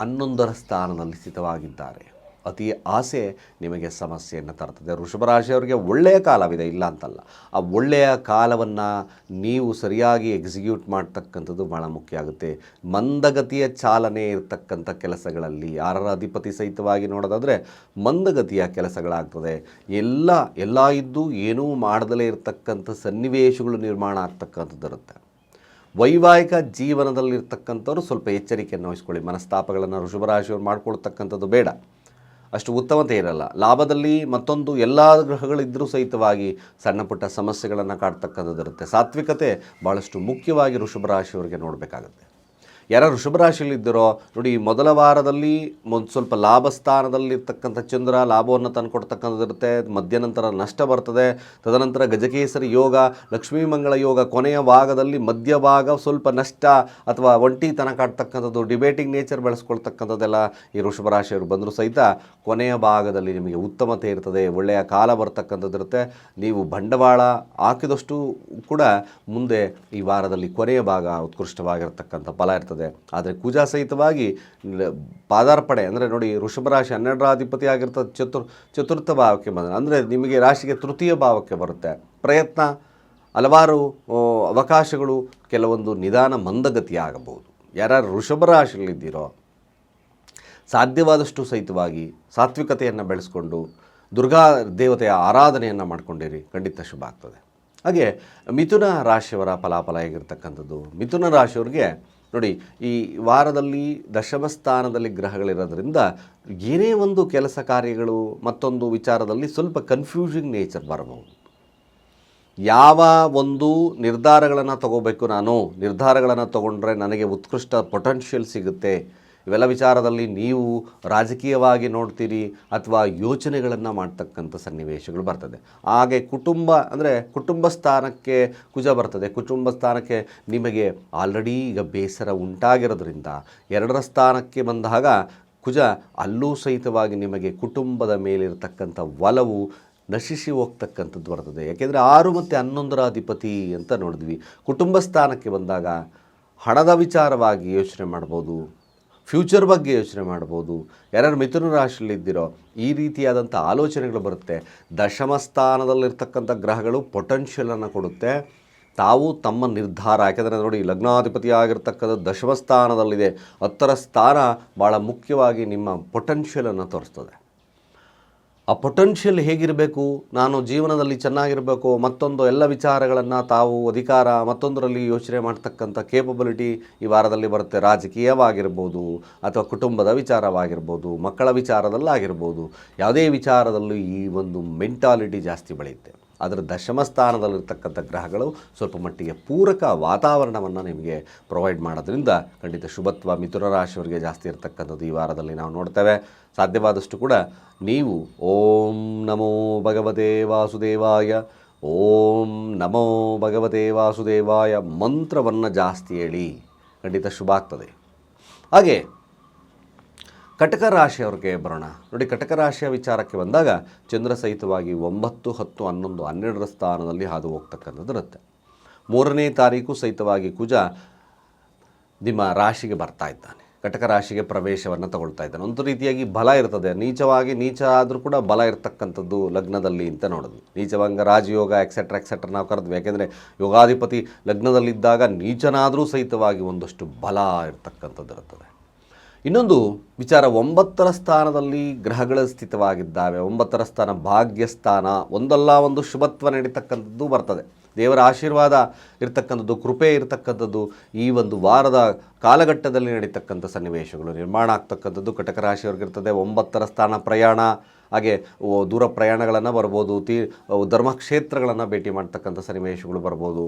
ಹನ್ನೊಂದರ ಸ್ಥಾನದಲ್ಲಿ ಸ್ಥಿತವಾಗಿದ್ದಾರೆ. ಅತಿ ಆಸೆ ನಿಮಗೆ ಸಮಸ್ಯೆಯನ್ನು ತರ್ತದೆ. ವೃಷಭರಾಶಿಯವರಿಗೆ ಒಳ್ಳೆಯ ಕಾಲವಿದೆ, ಇಲ್ಲ ಅಂತಲ್ಲ. ಆ ಒಳ್ಳೆಯ ಕಾಲವನ್ನು ನೀವು ಸರಿಯಾಗಿ ಎಕ್ಸಿಕ್ಯೂಟ್ ಮಾಡ್ತಕ್ಕಂಥದ್ದು ಭಾಳ ಮುಖ್ಯ ಆಗುತ್ತೆ. ಮಂದಗತಿಯ ಚಾಲನೆ ಇರತಕ್ಕಂಥ ಕೆಲಸಗಳಲ್ಲಿ ಯಾರರ ಅಧಿಪತಿ ಸಹಿತವಾಗಿ ನೋಡೋದಾದರೆ ಮಂದಗತಿಯ ಕೆಲಸಗಳಾಗ್ತದೆ. ಎಲ್ಲ ಎಲ್ಲ ಇದ್ದು ಏನೂ ಮಾಡದಲೇ ಇರತಕ್ಕಂಥ ಸನ್ನಿವೇಶಗಳು ನಿರ್ಮಾಣ ಆಗ್ತಕ್ಕಂಥದ್ದು ಇರುತ್ತೆ. ವೈವಾಹಿಕ ಜೀವನದಲ್ಲಿರ್ತಕ್ಕಂಥವ್ರು ಸ್ವಲ್ಪ ಎಚ್ಚರಿಕೆಯನ್ನು ವಹಿಸ್ಕೊಳ್ಳಿ. ಮನಸ್ತಾಪಗಳನ್ನು ವೃಷಭರಾಶಿಯವರು ಮಾಡ್ಕೊಳ್ತಕ್ಕಂಥದ್ದು ಬೇಡ. ಅಷ್ಟು ಉತ್ತಮತೆ ಇರಲ್ಲ ಲಾಭದಲ್ಲಿ ಮತ್ತೊಂದು ಎಲ್ಲ ಗ್ರಹಗಳಿದ್ದರೂ ಸಹಿತವಾಗಿ ಸಣ್ಣ ಪುಟ್ಟ ಸಮಸ್ಯೆಗಳನ್ನು ಕಾಡ್ತಕ್ಕಂಥದ್ದು ಇರುತ್ತೆ ಸಾತ್ವಿಕತೆ ಭಾಳಷ್ಟು ಮುಖ್ಯವಾಗಿ ವೃಷಭರಾಶಿಯವರಿಗೆ ನೋಡಬೇಕಾಗುತ್ತೆ. ಯಾರು ವೃಷಭರಾಶಿಯಲ್ಲಿದ್ದರೋ ನೋಡಿ ಮೊದಲ ವಾರದಲ್ಲಿ ಒಂದು ಸ್ವಲ್ಪ ಲಾಭ ಸ್ಥಾನದಲ್ಲಿರ್ತಕ್ಕಂಥ ಚಂದ್ರ ಲಾಭವನ್ನು ತಂದುಕೊಡ್ತಕ್ಕಂಥದ್ದಿರುತ್ತೆ ಮಧ್ಯನಂತರ ನಷ್ಟ ಬರ್ತದೆ. ತದನಂತರ ಗಜಕೇಸರಿ ಯೋಗ, ಲಕ್ಷ್ಮೀ ಮಂಗಳ ಯೋಗ ಕೊನೆಯ ಭಾಗದಲ್ಲಿ ಮಧ್ಯಭಾಗ ಸ್ವಲ್ಪ ನಷ್ಟ ಅಥವಾ ಒಂಟಿತನ ಕಾಡ್ತಕ್ಕಂಥದ್ದು ಡಿಬೇಟಿಂಗ್ ನೇಚರ್ ಬೆಳೆಸ್ಕೊಳ್ತಕ್ಕಂಥದ್ದೆಲ್ಲ ಈ ವೃಷಭರಾಶಿಯವರು ಬಂದರೂ ಸಹಿತ ಕೊನೆಯ ಭಾಗದಲ್ಲಿ ನಿಮಗೆ ಉತ್ತಮತೆ ಇರ್ತದೆ, ಒಳ್ಳೆಯ ಕಾಲ ಬರ್ತಕ್ಕಂಥದ್ದಿರುತ್ತೆ. ನೀವು ಬಂಡವಾಳ ಹಾಕಿದಷ್ಟು ಕೂಡ ಮುಂದೆ ಈ ವಾರದಲ್ಲಿ ಕೊನೆಯ ಭಾಗ ಉತ್ಕೃಷ್ಟವಾಗಿರ್ತಕ್ಕಂಥ ಫಲ ಇರ್ತದೆ. ಆದರೆ ಕುಜ ಸಹಿತವಾಗಿ ಪಾದಾರ್ಪಣೆ, ಅಂದರೆ ನೋಡಿ ವೃಷಭ ರಾಶಿ ಹನ್ನೆರಡರ ಅಧಿಪತಿ ಆಗಿರ್ತದೆ, ಚತುರ್, ಚತುರ್ಥ ಭಾವಕ್ಕೆ ಬಂದ ಅಂದರೆ ನಿಮಗೆ ರಾಶಿಗೆ ತೃತೀಯ ಭಾವಕ್ಕೆ ಬರುತ್ತೆ. ಪ್ರಯತ್ನ, ಹಲವಾರು ಅವಕಾಶಗಳು, ಕೆಲವೊಂದು ನಿಧಾನ ಮಂದಗತಿಯಾಗಬಹುದು. ಯಾರ್ಯಾರು ವೃಷಭ ರಾಶಿಯಲ್ಲಿದ್ದೀರೋ, ಸಾಧ್ಯವಾದಷ್ಟು ಸಹಿತವಾಗಿ ಸಾತ್ವಿಕತೆಯನ್ನು ಬೆಳೆಸ್ಕೊಂಡು, ದುರ್ಗಾ ದೇವತೆಯ ಆರಾಧನೆಯನ್ನು ಮಾಡ್ಕೊಂಡಿರಿ, ಖಂಡಿತ ಶುಭ ಆಗ್ತದೆ. ಹಾಗೆ ಮಿಥುನ ರಾಶಿಯವರ ಫಲಾಫಲ ಆಗಿರ್ತಕ್ಕಂಥದ್ದು ಮಿಥುನ ರಾಶಿಯವರಿಗೆ ನೋಡಿ, ಈ ವಾರದಲ್ಲಿ ದಶಮ ಸ್ಥಾನದಲ್ಲಿ ಗ್ರಹಗಳಿರೋದ್ರಿಂದ ಏನೇ ಒಂದು ಕೆಲಸ ಕಾರ್ಯಗಳು ಮತ್ತೊಂದು ವಿಚಾರದಲ್ಲಿ ಸ್ವಲ್ಪ ಕನ್ಫ್ಯೂಷನ್ ನೇಚರ್ ಬರಬಹುದು. ಯಾವ ಒಂದು ನಿರ್ಧಾರಗಳನ್ನು ತಗೋಬೇಕು ನಾನು, ನಿರ್ಧಾರಗಳನ್ನು ತಗೊಂಡ್ರೆ ನನಗೆ ಉತ್ಕೃಷ್ಟ ಪೊಟೆನ್ಷಿಯಲ್ ಸಿಗುತ್ತೆ ಇವೆಲ್ಲ ವಿಚಾರದಲ್ಲಿ ನೀವು ರಾಜಕೀಯವಾಗಿ ನೋಡ್ತೀರಿ ಅಥವಾ ಯೋಚನೆಗಳನ್ನು ಮಾಡ್ತಕ್ಕಂಥ ಸನ್ನಿವೇಶಗಳು ಬರ್ತದೆ. ಹಾಗೆ ಕುಟುಂಬ ಅಂದರೆ ಕುಟುಂಬ ಸ್ಥಾನಕ್ಕೆ ಕುಜ ಬರ್ತದೆ. ಕುಟುಂಬ ಸ್ಥಾನಕ್ಕೆ ನಿಮಗೆ ಆಲ್ರೆಡಿ ಈಗ ಬೇಸರ ಉಂಟಾಗಿರೋದ್ರಿಂದ ಎರಡರ ಸ್ಥಾನಕ್ಕೆ ಬಂದಾಗ ಕುಜ ಅಲ್ಲೂ ಸಹಿತವಾಗಿ ನಿಮಗೆ ಕುಟುಂಬದ ಮೇಲಿರತಕ್ಕಂಥ ಒಲವು ನಶಿಸಿ ಹೋಗ್ತಕ್ಕಂಥದ್ದು ಬರ್ತದೆ. ಯಾಕೆಂದರೆ ಆರು ಮತ್ತು ಹನ್ನೊಂದರ ಅಧಿಪತಿ ಅಂತ ನೋಡಿದ್ವಿ. ಕುಟುಂಬ ಸ್ಥಾನಕ್ಕೆ ಬಂದಾಗ ಹಣದ ವಿಚಾರವಾಗಿ ಯೋಚನೆ ಮಾಡ್ಬೋದು. ಫ್ಯೂಚರ್ ಬಗ್ಗೆ ಯೋಚನೆ ಮಾಡ್ಬೋದು. ಯಾರ್ಯಾರು ಮಿಥುನ ರಾಶಿಯಲ್ಲಿದ್ದೀರೋ ಈ ರೀತಿಯಾದಂಥ ಆಲೋಚನೆಗಳು ಬರುತ್ತೆ. ದಶಮ ಸ್ಥಾನದಲ್ಲಿರ್ತಕ್ಕಂಥ ಗ್ರಹಗಳು ಪೊಟೆನ್ಷಿಯಲನ್ನು ಕೊಡುತ್ತೆ. ತಾವು ತಮ್ಮ ನಿರ್ಧಾರ, ಯಾಕೆಂದರೆ ನೋಡಿ, ಲಗ್ನಾಧಿಪತಿ ಆಗಿರ್ತಕ್ಕಂಥ ದಶಮ ಸ್ಥಾನದಲ್ಲಿದೆ. ಹತ್ತರ ಸ್ಥಾನ ಭಾಳ ಮುಖ್ಯವಾಗಿ ನಿಮ್ಮ ಪೊಟೆನ್ಷಿಯಲನ್ನು ತೋರಿಸ್ತದೆ. ಆ ಪೊಟೆನ್ಷಿಯಲ್ ಹೇಗಿರಬೇಕು, ನಾನು ಜೀವನದಲ್ಲಿ ಚೆನ್ನಾಗಿರಬೇಕು, ಮತ್ತೊಂದು ಎಲ್ಲ ವಿಚಾರಗಳನ್ನು ತಾವು ಅಧಿಕಾರ, ಮತ್ತೊಂದರಲ್ಲಿ ಯೋಚನೆ ಮಾಡ್ತಕ್ಕಂಥ ಕೇಪಬಿಲಿಟಿ ಈ ವಾರದಲ್ಲಿ ಬರುತ್ತೆ. ರಾಜಕೀಯವಾಗಿರ್ಬೋದು ಅಥವಾ ಕುಟುಂಬದ ವಿಚಾರವಾಗಿರ್ಬೋದು, ಮಕ್ಕಳ ವಿಚಾರದಲ್ಲಾಗಿರ್ಬೋದು, ಯಾವುದೇ ವಿಚಾರದಲ್ಲೂ ಈ ಒಂದು ಮೆಂಟಾಲಿಟಿ ಜಾಸ್ತಿ ಬೆಳೆಯುತ್ತೆ. ಅದರ ದಶಮ ಸ್ಥಾನದಲ್ಲಿರ್ತಕ್ಕಂಥ ಗ್ರಹಗಳು ಸ್ವಲ್ಪ ಮಟ್ಟಿಗೆ ಪೂರಕ ವಾತಾವರಣವನ್ನು ನಿಮಗೆ ಪ್ರೊವೈಡ್ ಮಾಡೋದ್ರಿಂದ ಖಂಡಿತ ಶುಭತ್ವ, ಮಿಥುನ ರಾಶಿಯವರಿಗೆ ಜಾಸ್ತಿ ಇರತಕ್ಕಂಥದ್ದು ಈ ವಾರದಲ್ಲಿ ನಾವು ನೋಡ್ತೇವೆ. ಸಾಧ್ಯವಾದಷ್ಟು ಕೂಡ ನೀವು ಓಂ ನಮೋ ಭಗವತೆ ವಾಸುದೇವಾಯ, ಓಂ ನಮೋ ಭಗವತೆ ವಾಸುದೇವಾಯ ಮಂತ್ರವನ್ನು ಜಾಸ್ತಿ ಹೇಳಿ, ಖಂಡಿತ ಶುಭ ಆಗ್ತದೆ. ಹಾಗೆ ಕಟಕ ರಾಶಿಯವ್ರಿಗೆ ಬರೋಣ. ನೋಡಿ, ಕಟಕ ರಾಶಿಯ ವಿಚಾರಕ್ಕೆ ಬಂದಾಗ ಚಂದ್ರ ಸಹಿತವಾಗಿ ಒಂಬತ್ತು, ಹತ್ತು, ಹನ್ನೊಂದು, ಹನ್ನೆರಡರ ಸ್ಥಾನದಲ್ಲಿ ಹಾದು ಹೋಗ್ತಕ್ಕಂಥದ್ದು ಇರುತ್ತೆ. ಮೂರನೇ ತಾರೀಕು ಸಹಿತವಾಗಿ ಕುಜ ನಿಮ್ಮ ರಾಶಿಗೆ ಬರ್ತಾ ಇದ್ದಾನೆ. ಕಟಕ ರಾಶಿಗೆ ಪ್ರವೇಶವನ್ನು ತಗೊಳ್ತಾ ಇದ್ದಾನೆ. ಒಂದು ರೀತಿಯಾಗಿ ಬಲ ಇರ್ತದೆ. ನೀಚವಾಗಿ ನೀಚ ಆದರೂ ಕೂಡ ಬಲ ಇರ್ತಕ್ಕಂಥದ್ದು ಲಗ್ನದಲ್ಲಿ ಅಂತ ನೋಡೋದು. ನೀಚವಂಗ, ರಾಜಯೋಗ ಎಕ್ಸೆಟ್ರಾ ಎಕ್ಸೆಟ್ರಾ ನಾವು ಕರೆದ್ವಿ. ಯಾಕೆಂದರೆ ಯೋಗಾಧಿಪತಿ ಲಗ್ನದಲ್ಲಿದ್ದಾಗ ನೀಚನಾದರೂ ಸಹಿತವಾಗಿ ಒಂದಷ್ಟು ಬಲ ಇರ್ತಕ್ಕಂಥದ್ದು ಇರುತ್ತದೆ ಇನ್ನೊಂದು ವಿಚಾರ, ಒಂಬತ್ತರ ಸ್ಥಾನದಲ್ಲಿ ಗ್ರಹಗಳು ಸ್ಥಿತವಾಗಿದ್ದಾವೆ. ಒಂಬತ್ತರ ಸ್ಥಾನ ಭಾಗ್ಯಸ್ಥಾನ ಒಂದಲ್ಲ ಒಂದು ಶುಭತ್ವ ನಡೀತಕ್ಕಂಥದ್ದು ಬರ್ತದೆ. ದೇವರ ಆಶೀರ್ವಾದ ಇರತಕ್ಕಂಥದ್ದು, ಕೃಪೆ ಇರತಕ್ಕಂಥದ್ದು, ಈ ಒಂದು ವಾರದ ಕಾಲಘಟ್ಟದಲ್ಲಿ ನಡೀತಕ್ಕಂಥ ಸನ್ನಿವೇಶಗಳು, ನಿರ್ಮಾಣ ಆಗ್ತಕ್ಕಂಥದ್ದು ಕಟಕ ರಾಶಿಯವ್ರಿಗಿರ್ತದೆ ಒಂಬತ್ತರ ಸ್ಥಾನ ಪ್ರಯಾಣ, ಹಾಗೆ ದೂರ ಪ್ರಯಾಣಗಳನ್ನು ಬರ್ಬೋದು, ತೀ ಧರ್ಮಕ್ಷೇತ್ರಗಳನ್ನು ಭೇಟಿ ಮಾಡ್ತಕ್ಕಂಥ ಸನ್ನಿವೇಶಗಳು ಬರ್ಬೋದು.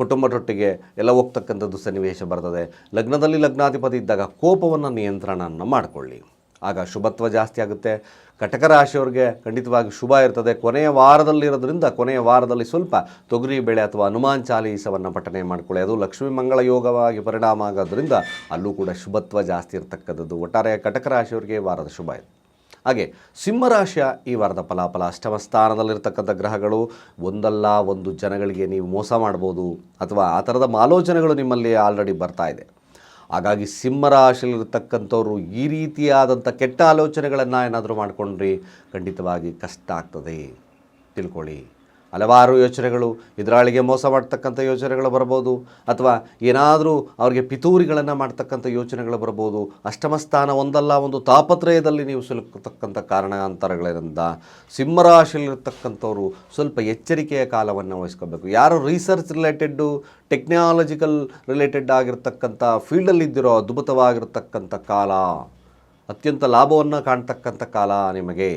ಕುಟುಂಬದೊಟ್ಟಿಗೆ ಎಲ್ಲ ಹೋಗ್ತಕ್ಕಂಥದ್ದು ಸನ್ನಿವೇಶ ಬರ್ತದೆ. ಲಗ್ನದಲ್ಲಿ ಲಗ್ನಾಧಿಪತಿ ಇದ್ದಾಗ ಕೋಪವನ್ನು ನಿಯಂತ್ರಣವನ್ನು ಮಾಡಿಕೊಳ್ಳಿ. ಆಗ ಶುಭತ್ವ ಜಾಸ್ತಿ ಆಗುತ್ತೆ. ಕಟಕ ರಾಶಿಯವ್ರಿಗೆ ಖಂಡಿತವಾಗಿ ಶುಭ ಇರ್ತದೆ. ಕೊನೆಯ ವಾರದಲ್ಲಿರೋದ್ರಿಂದ ಕೊನೆಯ ವಾರದಲ್ಲಿ ಸ್ವಲ್ಪ ತೊಗರಿ ಬೆಳೆ ಅಥವಾ ಹನುಮಾನ್ ಚಾಲೀಸವನ್ನು ಪಠನೆ ಮಾಡ್ಕೊಳ್ಳಿ. ಅದು ಲಕ್ಷ್ಮೀ ಮಂಗಳ ಯೋಗವಾಗಿ ಪರಿಣಾಮ ಆಗೋದ್ರಿಂದ ಅಲ್ಲೂ ಕೂಡ ಶುಭತ್ವ ಜಾಸ್ತಿ ಇರತಕ್ಕಂಥದ್ದು. ಒಟ್ಟಾರೆ ಕಟಕ ರಾಶಿಯವ್ರಿಗೆ ವಾರದ ಶುಭ ಇದೆ ಹಾಗೆ ಸಿಂಹರಾಶಿಯ ಈ ವಾರದ ಫಲಾಫಲ ಅಷ್ಟಮ ಸ್ಥಾನದಲ್ಲಿರ್ತಕ್ಕಂಥ ಗ್ರಹಗಳು ಒಂದಲ್ಲ ಒಂದು ಜನಗಳಿಗೆ ನೀವು ಮೋಸ ಮಾಡ್ಬೋದು ಅಥವಾ ಆ ಥರದ ಆಲೋಚನೆಗಳು ನಿಮ್ಮಲ್ಲಿ ಆಲ್ರೆಡಿ ಬರ್ತಾ ಇದೆ. ಹಾಗಾಗಿ ಸಿಂಹರಾಶಿಯಲ್ಲಿರ್ತಕ್ಕಂಥವ್ರು ಈ ರೀತಿಯಾದಂಥ ಕೆಟ್ಟ ಆಲೋಚನೆಗಳನ್ನು ಏನಾದರೂ ಮಾಡಿಕೊಂಡ್ರಿ ಖಂಡಿತವಾಗಿ ಕಷ್ಟ ಆಗ್ತದೆ. ತಿಳ್ಕೊಳ್ಳಿ. ಹಲವಾರು ಯೋಚನೆಗಳು ಇದರಾಳಿಗೆ ಮೋಸ ಮಾಡ್ತಕ್ಕಂಥ ಯೋಚನೆಗಳು ಬರ್ಬೋದು, ಅಥವಾ ಏನಾದರೂ ಅವ್ರಿಗೆ ಪಿತೂರಿಗಳನ್ನು ಮಾಡ್ತಕ್ಕಂಥ ಯೋಚನೆಗಳು ಬರ್ಬೋದು. ಅಷ್ಟಮ ಸ್ಥಾನ ಒಂದಲ್ಲ, ಒಂದು ತಾಪತ್ರಯದಲ್ಲಿ ನೀವು ಸಿಲುಕತಕ್ಕಂಥ ಕಾರಣಾಂತರಗಳಿಂದ ಸಿಂಹರಾಶಿಯಲ್ಲಿರ್ತಕ್ಕಂಥವ್ರು ಸ್ವಲ್ಪ ಎಚ್ಚರಿಕೆಯ ಕಾಲವನ್ನು ವಹಿಸ್ಕೋಬೇಕು. ಯಾರು ರಿಸರ್ಚ್ ರಿಲೇಟೆಡ್ಡು ಟೆಕ್ನಾಲಜಿಕಲ್ ರಿಲೇಟೆಡ್ ಆಗಿರ್ತಕ್ಕಂಥ ಫೀಲ್ಡಲ್ಲಿದ್ದಿರೋ ಅದ್ಭುತವಾಗಿರ್ತಕ್ಕಂಥ ಕಾಲ, ಅತ್ಯಂತ ಲಾಭವನ್ನು ಕಾಣ್ತಕ್ಕಂಥ ಕಾಲ ನಿಮಗೆ.